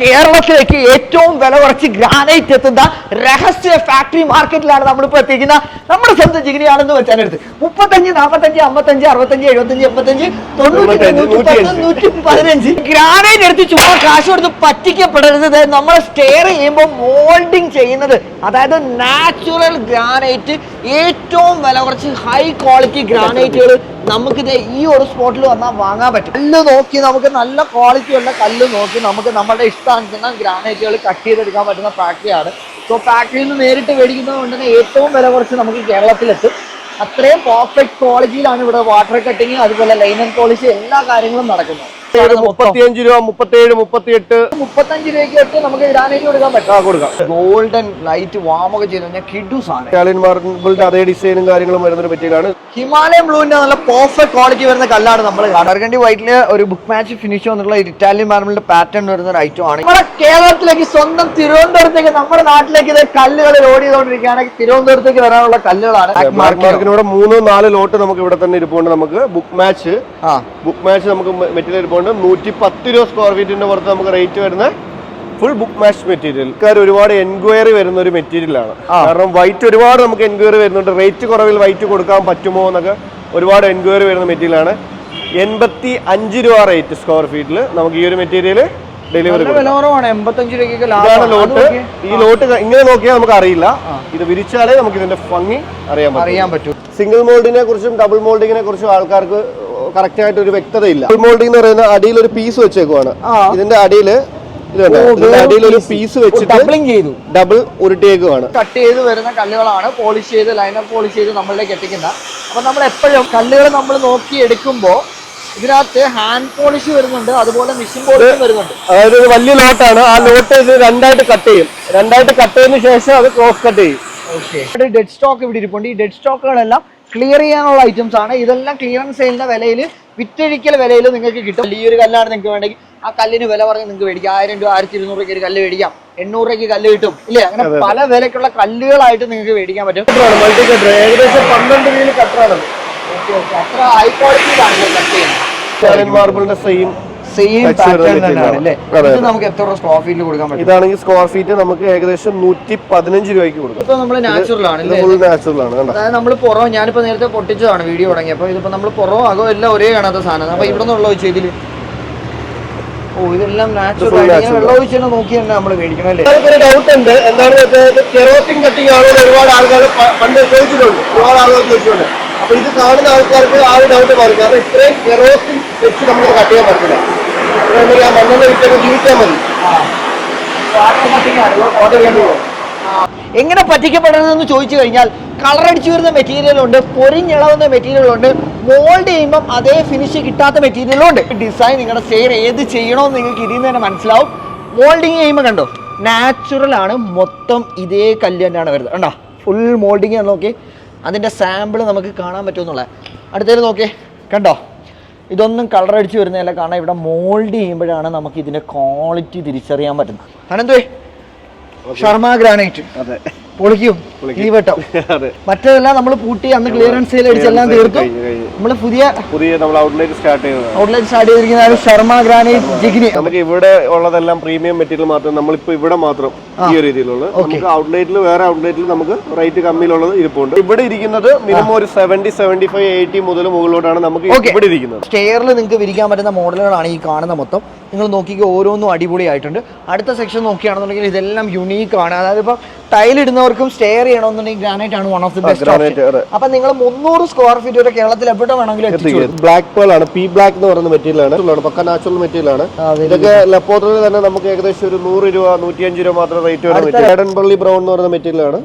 കേരളത്തിലേക്ക് ഏറ്റവും വില കുറച്ച് ഗ്രാനൈറ്റ് എത്തുന്ന രഹസ്യ ഫാക്ടറി മാർക്കറ്റിലാണ് നമ്മളിപ്പോ എത്തിക്കുന്ന നമ്മുടെ സ്വന്തം ജിഗിരിയാണെന്ന് വെച്ചാൽ എടുത്ത്. മുപ്പത്തഞ്ച് നാപ്പത്തഞ്ച് അമ്പത്തഞ്ച് അറുപത്തഞ്ച് എഴുപത്തഞ്ച് എൺപത്തഞ്ച് തൊണ്ണൂറ്റി നൂറ്റി പത്ത് നൂറ്റി പതിനഞ്ച് ഗ്രാനൈറ്റ് എടുത്ത് ചുമ്മാ കാശ് കൊടുത്ത് പറ്റിക്കപ്പെടരുത്. നമ്മൾ സ്റ്റെയർ ചെയ്യുമ്പോൾ മോൾഡിങ് ചെയ്യുന്നത് അതായത് നാച്ചുറൽ ഗ്രാനൈറ്റ് ഏറ്റവും വില കുറച്ച് ഹൈ ക്വാളിറ്റി ഗ്രാനൈറ്റുകൾ നമുക്ക് ദേ ഈ ഒരു സ്പോട്ടിൽ വന്നാൽ വാങ്ങാൻ പറ്റും. കല്ല് നോക്കി നമുക്ക് നല്ല ക്വാളിറ്റി ഉള്ള കല്ല് നോക്കി നമുക്ക് നമ്മുടെ ഇഷ്ടാനുസരണം ഗ്രാനൈറ്റുകൾ കട്ട് ചെയ്തെടുക്കാൻ പറ്റുന്ന ഫാക്ടറിയാണ് സോ ഫാക്ടറിയിൽ നിന്ന് നേരിട്ട് മേടിക്കുന്നത് കൊണ്ട് തന്നെ ഏറ്റവും വില കുറച്ച് നമുക്ക് കേരളത്തിലെത്തും. അത്രയും പെർഫെക്റ്റ് ക്വാളിറ്റിയിലാണ് ഇവിടെ വാട്ടർ കട്ടിങ് അതുപോലെ ലൈൻ ആൻഡ് പോളിഷ് എല്ലാ കാര്യങ്ങളും നടക്കുന്നത്. മുപ്പത്തിയഞ്ച് രൂപ മുപ്പത്തേഴ് മുപ്പത്തിയെട്ട്? മുപ്പത്തഞ്ച് രൂപയ്ക്ക് നമുക്ക് ഗ്രാനൈറ്റ് കൊടുക്കാൻ പറ്റും. കൊടുക്കാം. ഗോൾഡൻ ലൈറ്റ് വാമൊക്കെ ചെയ്ത്. കഴിഞ്ഞാൽ കിഡു സാധനം. ഇറ്റാലിയൻ മാർബിളിന്റെ അതേ ഡിസൈനും കാര്യങ്ങളും വരുന്ന ഒരു മെറ്റീരിയലാണ് ഹിമാലയൻ ബ്ലൂവിന്റെ നല്ല പെർഫെക്റ്റ് ക്വാളിറ്റി വരുന്ന കല്ലാണ് നമ്മൾ ബർഗണ്ടി വൈറ്റിൽ ഒരു ബുക്ക് മാച്ച് ഫിനിഷ് വന്നിട്ടുള്ള ഇറ്റാലിയൻ മാർബിളിന്റെ പാറ്റേൺ വരുന്ന ഒരു ഐറ്റം ആണ്. നമ്മുടെ കേരളത്തിലേക്ക് സ്വന്തം തിരുവനന്തപുരത്തേക്ക് നമ്മുടെ നാട്ടിലേക്ക് ഇത് കല്ലുകൾ ലോഡ് ചെയ്തുകൊണ്ടിരിക്കുകയാണെങ്കിൽ തിരുവനന്തപുരത്തേക്ക് വരാനുള്ള കല്ലുകളാണ്. മാർക്കിനൂടെ മൂന്ന് നാല് ലോട്ട് നമുക്ക് ഇവിടെ തന്നെ ഇരിപ്പുണ്ട് നമുക്ക്. ബുക്ക് മാച്ച് ബുക്ക് മാച്ച് നമുക്ക് മെറ്റീരിയൽ ഇരിപ്പുണ്ട്. നൂറ്റി പത്ത് രൂപ സ്ക്വയർ ഫീറ്റിന്റെ പുറത്ത് നമുക്ക് റേറ്റ് വരുന്ന full book match material car ഒരുപാട് എൻക്വയറി വരുന്ന ഒരു മെറ്റീരിയൽ ആണ്. കാരണം വൈറ്റ് ഒരുപാട് നമുക്ക് എൻക്വയറി വരുന്നുണ്ട്. റേറ്റ് കുറവിൽ വൈറ്റ് കൊടുക്കാൻ പറ്റുമോ എന്നൊക്കെ ഒരുപാട് എൻക്വയറി വരുന്ന മെറ്റീരിയൽ ആണ്. എൺപത്തി അഞ്ച് രൂപ റേറ്റ് സ്ക്വയർ ഫീറ്റിൽ നമുക്ക് ഈ ഒരു മെറ്റീരിയൽ ഡെലിവറി ഇതാണ് ലോട്ട് ഈ ലോട്ട് ഇങ്ങനെ നോക്കിയാൽ നമുക്ക് അറിയില്ല. ഇത് വിരിച്ചാലേ നമുക്ക് ഇതിന്റെ ഭംഗി അറിയാൻ പറ്റും. അറിയാൻ പറ്റും. സിംഗിൾ മോൾഡിനെ കുറിച്ചും ഡബിൾ മോൾഡിങ്ങിനെ കുറിച്ചും ആൾക്കാർക്ക് കറക്റ്റ് ആയിട്ട് ഒരു വ്യക്തതയില്ല. ഫുൾ മോൾഡിംഗ് എന്ന് പറയുന്ന അടിയിൽ ഒരു പീസ് വെച്ചേക്കുവാണ്. ഇതിന്റെ അടിയിൽ അടിയിൽ ഒരു പീസ് വെച്ചിട്ട് ഡബിളിങ് ചെയ്തു. ഡബിൾ ഉരുട്ടിയേക്കുവാണ്. കട്ട് ചെയ്ത് വരുന്ന കല്ലുകളാണ്. പോളിഷ് ചെയ്ത് ലൈനർ പോളിഷ് ചെയ്ത് നമ്മളിലേക്ക് എത്തിക്കുന്ന. അപ്പൊ നമ്മൾ എപ്പോഴും കല്ലുകൾ നമ്മൾ നോക്കി എടുക്കുമ്പോൾ ഇതിനകത്ത് ഹാൻഡ് പോളിഷ് വരുന്നുണ്ട് അതുപോലെ മെഷീൻ പോളിഷ് വരുന്നുണ്ട്. അതായത് ഒരു വലിയ ലോട്ടാണ് ആ ലോട്ട് ഇത് രണ്ടായിട്ട് കട്ട് ചെയ്യും. രണ്ടായിട്ട് കട്ട് ചെയ്യുന്ന ശേഷം അത് ക്രോസ് കട്ട് ചെയ്യും. ഡെഡ് സ്റ്റോക്ക് ഇവിടെ ഇരിപ്പുണ്ട്. ഈ ഡെഡ് സ്റ്റോക്കുകളെല്ലാം ക്ലിയർ ചെയ്യാനുള്ള ഐറ്റംസ് ആണ്. ഇതെല്ലാം ക്ലിയറൻസ് ചെയ്യുന്ന വിലയിൽ വിറ്റഴിക്കൽ വിലയിൽ നിങ്ങൾക്ക് കിട്ടും. ഈ ഒരു കല്ലാണ് നിങ്ങൾക്ക് വേണമെങ്കിൽ ആ കല്ലിന് വില പറഞ്ഞ് നിങ്ങൾക്ക് മേടിക്കാം. ആയിരം രൂപ ആയിരത്തി ഇരുന്നൂറ് രൂപയ്ക്ക് ഒരു കല്ല് മേടിക്കാം. എണ്ണൂറ് രൂപയ്ക്ക് കല്ല് കിട്ടും. ഇല്ലേ? അങ്ങനെ പല വിലക്കുള്ള കല്ലുകളായിട്ട് നിങ്ങൾക്ക് മേടിക്കാൻ പറ്റും. ഏകദേശം പന്ത്രണ്ട് കട്ടറാണ്. അത്ര ഹൈ ക്വാളിറ്റിയിലാണ് കട്ട് ചെയ്യുന്നത്. ഇറ്റാലിയൻ മാർബിളിന്റെ സെയിം സെയിം പാറ്റേൺ തന്നെയാണ്. അല്ലേ? ഇത്. നമുക്ക് എത്ര സ്ക്വയർ ഫീറ്റിൽ കൊടുക്കാൻ പറ്റും? ഇതാണെങ്കിൽ സ്ക്വയർ ഫീറ്റ് നമുക്ക് ഏകദേശം നൂറ്റി പതിനഞ്ച് രൂപയ്ക്ക് കൊടുക്കും. ഇപ്പൊ നമ്മൾ നാച്ചുറൽ ആണ് ഫുൾ നാച്ചുറൽ ആണ് അതായത് നമ്മൾ പുറം ഞാനിപ്പോ നേരത്തെ പൊട്ടിച്ചതാണ് വീഡിയോ തുടങ്ങിയപ്പോൾ ഇതിപ്പോ നമ്മൾ പുറം അകോ എല്ലാം ഒരേ കാണാത്ത സാധനം. അപ്പൊ ഇവിടെ നിന്നുള്ള ഇതിൽ ഓ ഇതെല്ലാം നാച്ചുറൽ full ആയിട്ട് natural. വെള്ളം ഒഴിച്ച് തന്നെ നോക്കി തന്നെ നമ്മൾ മേടിക്കണം അല്ലേ? ഒരു ഡൗട്ട് ഉണ്ട്. എന്താണെന്ന് വെച്ചാൽ കെറോസിൻ കട്ടിങ് ആണോ എന്ന് ഒരുപാട് ആൾക്കാർ പ- പണ്ട് ചോദിച്ചിട്ടുണ്ട്. ഒരുപാട് ആളുകൾ ചോദിച്ചിട്ടുണ്ട്. അപ്പൊ ഇത് കാണുന്ന ആൾക്കാർക്ക് ആ ഒരു ഡൗട്ട് മാറും. കാരണം ഇത്രയും കെറോസിൻ വെച്ച് നമ്മൾ കട്ട് ചെയ്യാൻ പറ്റില്ല. എങ്ങനെ പറ്റിക്കപ്പെടരുതെന്ന് ചോദിച്ചു കഴിഞ്ഞാൽ കളറടിച്ചു വരുന്ന മെറ്റീരിയൽ ഉണ്ട് പൊരിഞ്ഞിളവുന്ന മെറ്റീരിയൽ ഉണ്ട് മോൾഡ് ചെയ്യുമ്പം അതേ ഫിനിഷ് കിട്ടാത്ത മെറ്റീരിയലും ഉണ്ട്. ഡിസൈൻ നിങ്ങളുടെ സെയർ ഏത് ചെയ്യണമെന്ന് നിങ്ങൾക്ക് ഇതിൽ നിന്ന് തന്നെ മനസ്സിലാവും. മോൾഡിങ് ചെയ്യുമ്പോൾ കണ്ടോ നാച്ചുറൽ ആണ് മൊത്തം ഇതേ കല്ല് തന്നെയാണ് വരുന്നത്. കണ്ടോ ഫുൾ മോൾഡിങ് നോക്കി അതിന്റെ സാമ്പിൾ നമുക്ക് കാണാൻ പറ്റുമെന്നുള്ളത്. അടുത്തേൽ നോക്കിയേ കണ്ടോ? ഇതൊന്നും കളർ അടിച്ച് വരുന്നതല്ല. കാരണം ഇവിടെ മോൾഡ് ചെയ്യുമ്പോഴാണ് നമുക്ക് ഇതിന്റെ ക്വാളിറ്റി തിരിച്ചറിയാൻ പറ്റുന്നത്. അനന്തുവേ ശർമ്മ ഗ്രാനൈറ്റ് അതെ. പൊളിക്കും. ഈ വട്ടം മറ്റേതെല്ലാം നമ്മൾ പൂട്ടി അന്ന് ക്ലിയറൻസ് അടിച്ചെല്ലാം Clearance തീർത്തു. നമ്മൾ പുതിയ പുതിയ നമ്മൾ ഔട്ട്ലെറ്റ് സ്റ്റാർട്ട് ചെയ്യുന്നതാണ് ഔട്ട്ലെറ്റ് സ്റ്റാർട്ട് ചെയ്തിരിക്കുന്ന ശർമ്മ ഗ്രാനൈറ്റ് ജിഗ്നി. നമുക്ക് ഇവിടെ ഉള്ളതെല്ലാം പ്രീമിയം മെറ്റീരിയൽ മാത്രം നമ്മളിപ്പോ ഇവിടെ മാത്രം ഈ ഒരു രീതിയിലുള്ളത്. നമുക്ക് ഔട്ട്ലെറ്റിൽ വേറെ ഔട്ട്ലെറ്റിൽ നമുക്ക് റേറ്റ് കമ്മിയിലുള്ളത് ഇരിപ്പുണ്ട്. ഇവിടെ ഇരിക്കുന്നത് മിനിമം ഒരു സെവന്റി സെവന്റി ഫൈവ് എയ്റ്റി മുതൽ മുകളിലോട്ടാണ് നമുക്ക് ഇവിടെ ഇരിക്കുന്നത്. സ്റ്റെയറിൽ നിങ്ങൾക്ക് വിരിക്കാൻ പറ്റുന്ന മോഡലുകളാണ് ഈ കാണുന്ന മൊത്തം. നിങ്ങൾ നോക്കിക്കോ ഓരോന്നും അടിപൊളിയായിട്ടുണ്ട്. അടുത്ത സെക്ഷൻ നോക്കുകയാണെന്നുണ്ടെങ്കിൽ ഇതെല്ലാം യുണീക്ക് ആണ്. അതായത് ഇപ്പം ടൈൽ ഇടുന്നവർക്കും സ്റ്റെയർ ചെയ്യണമെന്നുണ്ടെങ്കിൽ ഗ്രാനൈറ്റ് ആണ് വൺ ഓഫ് ദി ബെസ്റ്റ്. അപ്പൊ നിങ്ങൾ മുന്നൂറ് സ്ക്വയർ ഫീറ്റ് വരെ കേരളത്തിൽ എവിടെ വേണമെങ്കിലും. ബ്ലാക്ക് പേൾ ആണ്. പി ബ്ലാക്ക് എന്ന് പറയുന്ന മെറ്റീരിയൽ ആണ്. പക്ക നാച്ചുറൽ മെറ്റീരിയൽ ആണ്. ഇതൊക്കെ ലെപ്പോത്തിൽ തന്നെ നമുക്ക് ഏകദേശം ഒരു നൂറ് രൂപ നൂറ്റിയഞ്ച് രൂപ മാത്രം റേറ്റ് വരുന്ന ഏഡൻബർലി ബ്രൗൺ എന്ന് പറയുന്ന മെറ്റീരിയൽ ആണ്.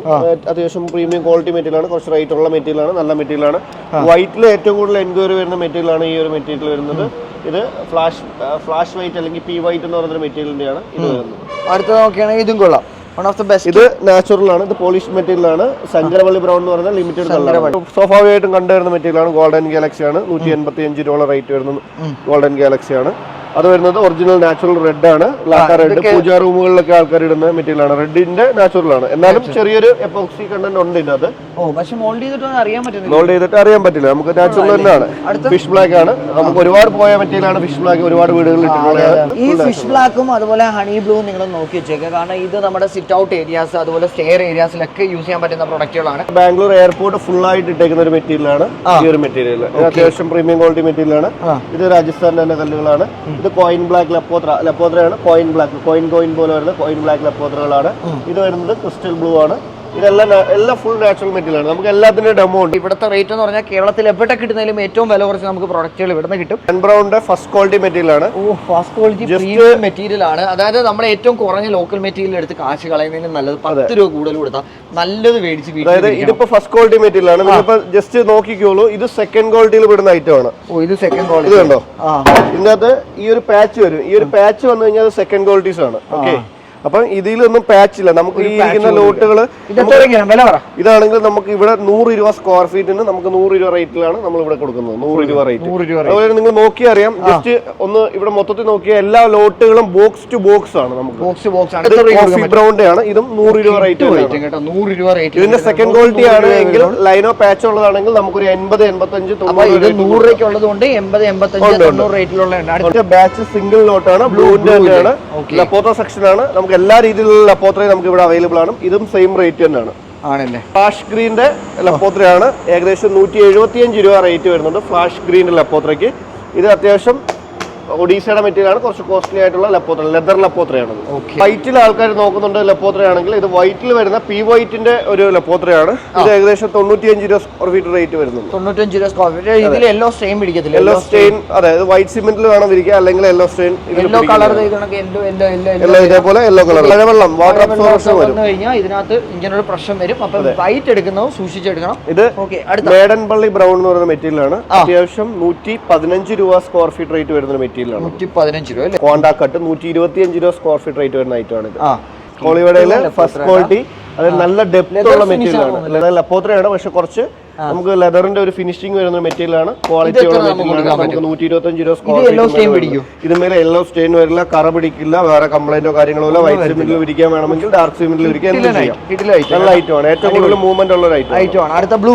അത്യാവശ്യം പ്രീമിയം ക്വാളിറ്റി മെറ്റീരിയൽ ആണ്. കുറച്ച് റേറ്റ് ഉള്ള മെറ്റീരിയൽ ആണ്. നല്ല മെറ്റീരിയൽ ആണ്. വൈറ്റിൽ ഏറ്റവും കൂടുതൽ എൻക്വയറി വരുന്ന മെറ്റീരിയൽ ആണ് ഈ ഒരു മെറ്റീരിയൽ വരുന്നത്. ഇത് ഫ്ലാഷ് ഫ്ലാഷ് വൈറ്റ് അല്ലെങ്കിൽ പി വൈറ്റ് എന്ന് പറയുന്ന മെറ്റീരിയലിന്റെയാണ് ഇത് വരുന്നത്. അടുത്ത നോക്കുകയാണെങ്കിൽ ഇതും കൊള്ളാം. വൺ ഓഫ് ദി ബെസ്റ്റ് ഇത് നാച്ചുറൽ ആണ്. ഇത് പോളിഷ് മെറ്റീരിയൽ ആണ്. ശങ്കരവള്ളി ബ്രൗൺ എന്ന് പറയുന്ന ലിമിറ്റഡ് കളർ സ്വാഭാവികമായിട്ടും കണ്ടുവരുന്ന മെറ്റീരിയൽ ആണ്. ഗോൾഡൻ ഗാലക്സി ആണ്. നൂറ്റി എൺപത്തി അഞ്ച് ഡോളർ റേറ്റ് വരുന്നത് ഗോൾഡൻ ഗാലക്സി ആണ്. അത് വരുന്നത് ഒറിജിനൽ നാച്ചുറൽ റെഡ് ആണ്. റെഡ് പൂജ റൂമുകളിലൊക്കെ ആൾക്കാർ ഇടുന്ന മെറ്റീരിയൽ ആണ്. റെഡിന്റെ നാച്ചുറൽ ആണ്. എന്നാലും ചെറിയൊരു എപ്പോക്സി കണ്ടന്റ് ഉണ്ട് ഇതിനകത്ത്. മോൾഡ് ചെയ്തിട്ട് അറിയാൻ പറ്റില്ല. നമുക്ക് നാച്ചുറൽ തന്നെയാണ് ഫിഷ് ബ്ലാക്ക് ആണ്. നമുക്ക് ഒരുപാട് പോയ മെറ്റീരിയൽ ആണ് ഫിഷ് ബ്ലാക്ക് ഒരുപാട് വീടുകളിൽ ഇട്ടിട്ടുള്ള ഈ ഫിഷ് ബ്ലാക്കും അതുപോലെ ഹണി ബ്ലൂ നിങ്ങൾ നോക്കി വെച്ചേക്കുക കാരണം ഇത് നമ്മുടെ സിറ്റ് ഔട്ട് ഏരിയാസ് അതുപോലെ സ്റ്റെയർ ഏരിയാസിലൊക്കെ യൂസ് ചെയ്യാൻ പറ്റുന്ന പ്രൊഡക്റ്റുകളാണ് ബാംഗ്ലൂർ എയർപോർട്ട് ഫുൾ ആയിട്ട് ഇട്ടേക്കുന്ന ഒരു മെറ്റീരിയൽ ആണ്. ഈ ഒരു മെറ്റീരിയൽ അത്യാവശ്യം പ്രീമിയം ക്വാളിറ്റി മെറ്റീരിയൽ ആണ്. ഇത് രാജസ്ഥാനിലെ തന്നെ കല്ലുകളാണ്. ഇത് കോയിൻ ബ്ലാക്ക് ലപ്പോത്ര ലപ്പോത്രയാണ് കോയിൻ ബ്ലാക്ക് കോയിൻ കോയിൻ പോലെ വരുന്നത് കോയിൻ ബ്ലാക്ക് ലപ്പോത്രകളാണ് ഇത് വരുന്നത് ക്രിസ്റ്റൽ ബ്ലൂ ആണ്. ഇതെല്ലാം എല്ലാം ഫുൾ നാച്ചുറൽ മെറ്റീരിയൽ ആണ്. നമുക്ക് എല്ലാത്തിന്റെ ഡെമോ ഉണ്ട്. ഇവിടുത്തെ റേറ്റ് എന്ന് പറഞ്ഞാൽ കേരളത്തിൽ എവിടെ കിട്ടുന്നതിലും ഏറ്റവും വില കുറച്ച് നമുക്ക് പ്രൊഡക്റ്റുകൾ ഇവിടുന്ന് കിട്ടും. എൻ ബ്രൗണിന്റെ ഫസ്റ്റ് ക്വാളിറ്റി മെറ്റീരിയൽ ആണ്. ഓ ഫസ്റ്റ് ക്വാളിറ്റി പ്രീമിയം മെറ്റീരിയൽ ആണ്. അതായത് നമ്മൾ ഏറ്റവും കുറഞ്ഞ ലോക്കൽ മെറ്റീരിയൽ എടുത്ത് കാശ് കളയുന്നതിന് നല്ലത് പത്ത് രൂപ കൂടുതൽ കൊടുത്താൽ നല്ലത് മേടിച്ച് അതായത് ഇതിപ്പോ ഫസ്റ്റ് ക്വാളിറ്റി മെറ്റീരിയൽ ആണ്. നിങ്ങളിപ്പോ ജസ്റ്റ് നോക്കിക്കോളൂ. ഇത് സെക്കൻഡ് ക്വാളിറ്റിയിൽ വിടുന്ന ഐറ്റം ആണ്. ഓ ഇത് സെക്കൻഡ് ഇത് ക്വാളിറ്റി കണ്ടോ? ആ. ഇതിനകത്ത് ഈ ഒരു പാച്ച് വരും. ഈ ഒരു പാച്ച് വന്നു കഴിഞ്ഞാൽ സെക്കൻഡ് ക്വാളിറ്റീസ് ആണ്. ഓക്കെ അപ്പം ഇതിലൊന്നും പാച്ച് ഇല്ല. നമുക്ക് ഈ ഇരിക്കുന്ന ലോട്ടുകൾ ഇതാണെങ്കിൽ നമുക്ക് ഇവിടെ നൂറ് രൂപ സ്ക്വയർ ഫീറ്റിന് നമുക്ക് നൂറ് രൂപ റേറ്റിലാണ് നമ്മൾ ഇവിടെ കൊടുക്കുന്നത്. നൂറ് രൂപ റേറ്റ് അതുപോലെ നിങ്ങൾ നോക്കിയാൽ അറിയാം. ജസ്റ്റ് ഒന്ന് ഇവിടെ മൊത്തത്തിൽ നോക്കിയാൽ എല്ലാ ലോട്ടുകളും ബോക്സ് ടു ബോക്സ് ആണ് നമുക്ക്. ബോക്സ് ബോക്സ് ആണ് ബ്രൗണിന്റെ ആണ്. ഇതും നൂറ് രൂപ റേറ്റ് ഇതിന്റെ സെക്കൻഡ് ക്വാളിറ്റി ആണെങ്കിൽ ലൈനോ പാച്ച് ഉള്ളതാണെങ്കിൽ നമുക്കൊരു എൺപത് എൺപത്തഞ്ച് തൊണ്ണൂറ് നൂറ് രൂപയ്ക്ക് ഉള്ളതുകൊണ്ട് എൺപത് എൺപത്തഞ്ച് റേറ്റിലുള്ള അടുത്ത ബാച്ച് സിംഗിൾ ലോട്ടാണ് ബ്ലൂ ആണ്. സെക്ഷൻ ആണ്. നമുക്ക് എല്ലാ രീതിയിലുള്ള ലപ്പോത്രയും നമുക്ക് ഇവിടെ അവൈലബിൾ ആണ്. ഇതും സെയിം റേറ്റ് തന്നെയാണ്. ആണല്ലേ? ഫ്ലാഷ് ഗ്രീന്റെ ലപ്പോത്രയാണ് ഏകദേശം നൂറ്റി എഴുപത്തിയഞ്ച് രൂപ റേറ്റ് വരുന്നുണ്ട് ഫ്ലാഷ് ഗ്രീന്റെ ലപ്പോത്രയ്ക്ക് ഇത് അത്യാവശ്യം ഒഡീസയുടെ മെറ്റീരിയൽ ആണ് കുറച്ച് കോസ്റ്റ്ലി ആയിട്ടുള്ള ലപ്പോത്ര ലെതർ ലപ്പോത്രയാണ്. വൈറ്റിൽ ആൾക്കാർ നോക്കുന്നുണ്ട് ലപ്പോത്രയാണെങ്കിൽ ഇത് വൈറ്റിൽ വരുന്ന പി വൈറ്റിന്റെ ഒരു ലപ്പോത്രയാണ്. ഇത് ഏകദേശം തൊണ്ണൂറ്റിയഞ്ച് രൂപ സ്ക്വയർ ഫീറ്റ് റേറ്റ് വരുന്നുണ്ട്. തൊണ്ണൂറ്റഞ്ച് രൂപ സ്ക്വയർ ഫീറ്റ് ഇതിൽ എല്ലോ സ്റ്റെയിൻ പിടിക്കത്തില്ല. യെല്ലോ സ്റ്റെയിൻ അതെ വൈറ്റ് സിമെന്റിൽ വേണം വിരിക്കുക അല്ലെങ്കിൽ yellow stain yellow colour yellow yellow yellow ഇതേപോലെ യെല്ലോ കളർ മഴവെള്ളം വാട്ടർ അബ്സോർപ്ഷൻ വരും. വന്നു കഴിഞ്ഞാൽ ഇതിനകത്ത് ഇങ്ങനെ ഒരു പ്രശ്നം വരും. അപ്പൊ വൈറ്റ് എടുക്കുന്നതും സൂക്ഷിച്ചെടുക്കണം. ഇത് മേടൻപള്ളി ബ്രൗൺ എന്ന് പറയുന്ന മെറ്റീരിയൽ ആണ് അത്യാവശ്യം നൂറ്റി പതിനഞ്ച് രൂപ സ്ക്വയർ ഫീറ്റ് റേറ്റ് വരുന്ന മെറ്റീരിയൽ ആണ് നൂറ്റി പതിനഞ്ച് രൂപ അല്ലേ? കോണ്ടാ കട്ട് നൂറ്റി ഇരുപത്തിയഞ്ച് രൂപ സ്ക്വയർ ഫീറ്റ് റേറ്റ് വരുന്ന ഐറ്റം ആണ് ഇത്. കോളിവടയിലെ ഫസ്റ്റ് ക്വാളിറ്റി അതായത് നല്ല ഡെപ്ത് ഉള്ള മെറ്റീരിയൽ ആണ്. ലപ്പോത്രയാണ് പക്ഷെ കുറച്ച് നമുക്ക് ലെതറിന്റെ ഒരു ഫിനിഷിംഗ് വരുന്ന മെറ്റീരിയൽ ആണ്. ക്വാളിറ്റി ഉള്ള മെറ്റീരിയൽ ആണ്. നമുക്ക് നൂറ്റി ഇരുപത്തി രൂപ സ്ക്വയർ stain യെല്ലോ സ്റ്റെയിൻ വരില്ല കറ പിടിക്കില്ല വേറെ കംപ്ലൈന്റോ കാര്യങ്ങളോ ഇല്ല വൈറ്റ് സിമെന്റിൽ പിടിക്കാൻ വേണമെങ്കിൽ ഡാർക്ക് സിമെന്റിൽ വിരിക്കാൻ എന്തും ചെയ്യാം. നല്ല ഐറ്റം ആണ് ഏറ്റവും കൂടുതൽ മൂവ്മെന്റ് ഉള്ള ഒരു ഐറ്റം ആണ്. അടുത്ത ബ്ലൂ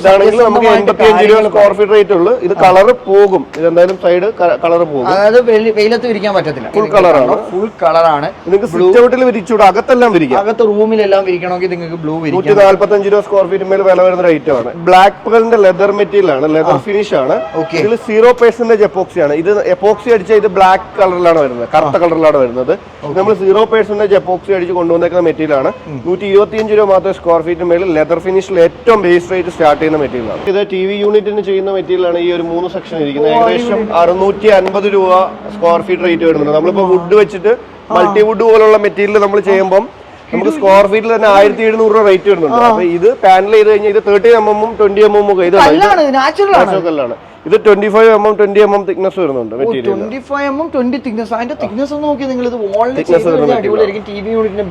ഇതാണെങ്കിൽ നമുക്ക് എൺപത്തിയഞ്ച് രൂപ സ്ക്വയർ ഫീറ്റ് റേറ്റ് ഉള്ളൂ. ഇത് കളർ പോകും. ഇതെന്തായാലും സൈഡ് കളർ പോകും. അതായത് വെയിലത്ത് വിരിക്കാൻ പറ്റത്തില്ല. ഫുൾ കളറാണ് ഫുൾ കളറാണ് നിങ്ങൾക്ക് സിറ്റ് ഔട്ടിൽ വിരിച്ചുകൂടെ അകത്തെല്ലാം വിരിക്കാം. അകത്ത് റൂമിലെല്ലാം വിരിക്കണമെങ്കിൽ നിങ്ങൾക്ക് ബ്ലൂ നൂറ്റി വിരിക്കാം. നാല്പത്തഞ്ച് രൂപ സ്ക്വയർ ഫീറ്റ് വില വരുന്ന ഐറ്റം ആണ്. ബ്ലാക്ക് പേളിന്റെ ലെതർ മെറ്റീരിയൽ ആണ്. ലെതർ ഫിനിഷ് ആണ്. ഇതിൽ സീറോ പേഴ്സന്റേജ് എപ്പോക്സി ആണ്. ഇത് എപ്പോക്സി അടിച്ച ഇത് ബ്ലാക്ക് കളറിലാണ് വരുന്നത്. കറുത്ത കളറിലാണ് വരുന്നത്. നമ്മൾ സീറോ പേഴ്സന്റേജ് എപ്പോക്സി അടിച്ച് കൊണ്ടുവന്നേക്കുന്ന മെറ്റീരിയൽ ആണ്. നൂറ്റി ഇരുപത്തിയഞ്ച് രൂപ മാത്രം സ്ക്വയർ ഫീറ്റ് മേളിൽ ലെതർ ഫിനിഷിൽ ഏറ്റവും ബേസ് റേറ്റ് സ്റ്റാർട്ട് ചെയ്യുന്ന മെറ്റീരിയൽ ആണ്. ഇത് ടി വി യൂണിറ്റിന് ചെയ്യുന്ന മെറ്റീരിയൽ ആണ് ഈ ഒരു മൂന്ന് സെക്ഷൻ ഇരിക്കുന്നത്. ഏകദേശം അറുന്നൂറ്റി അൻപത് രൂപ സ്ക്വയർ ഫീറ്റ് റേറ്റ് വരുന്നുണ്ട്. നമ്മളിപ്പോ വുഡ് വെച്ചിട്ട് മൾട്ടി വുഡ് പോലുള്ള മെറ്റീരിയൽ നമ്മൾ ചെയ്യുമ്പോൾ നമുക്ക് സ്ക്വയർ ഫീറ്റിൽ തന്നെ ആയിരത്തി എഴുന്നൂറ് രൂപ റേറ്റ് വരുന്നുണ്ട്. അപ്പൊ ഇത് പാനൽ ചെയ്ത് കഴിഞ്ഞാൽ ഇത് തേർട്ടി എം എമ്മും ട്വന്റി എം എം ഒക്കെ ഇത് കല്ലാണ്. ഇത് twenty five M M twenty M M thickness വരുന്നുണ്ട് എമ്മും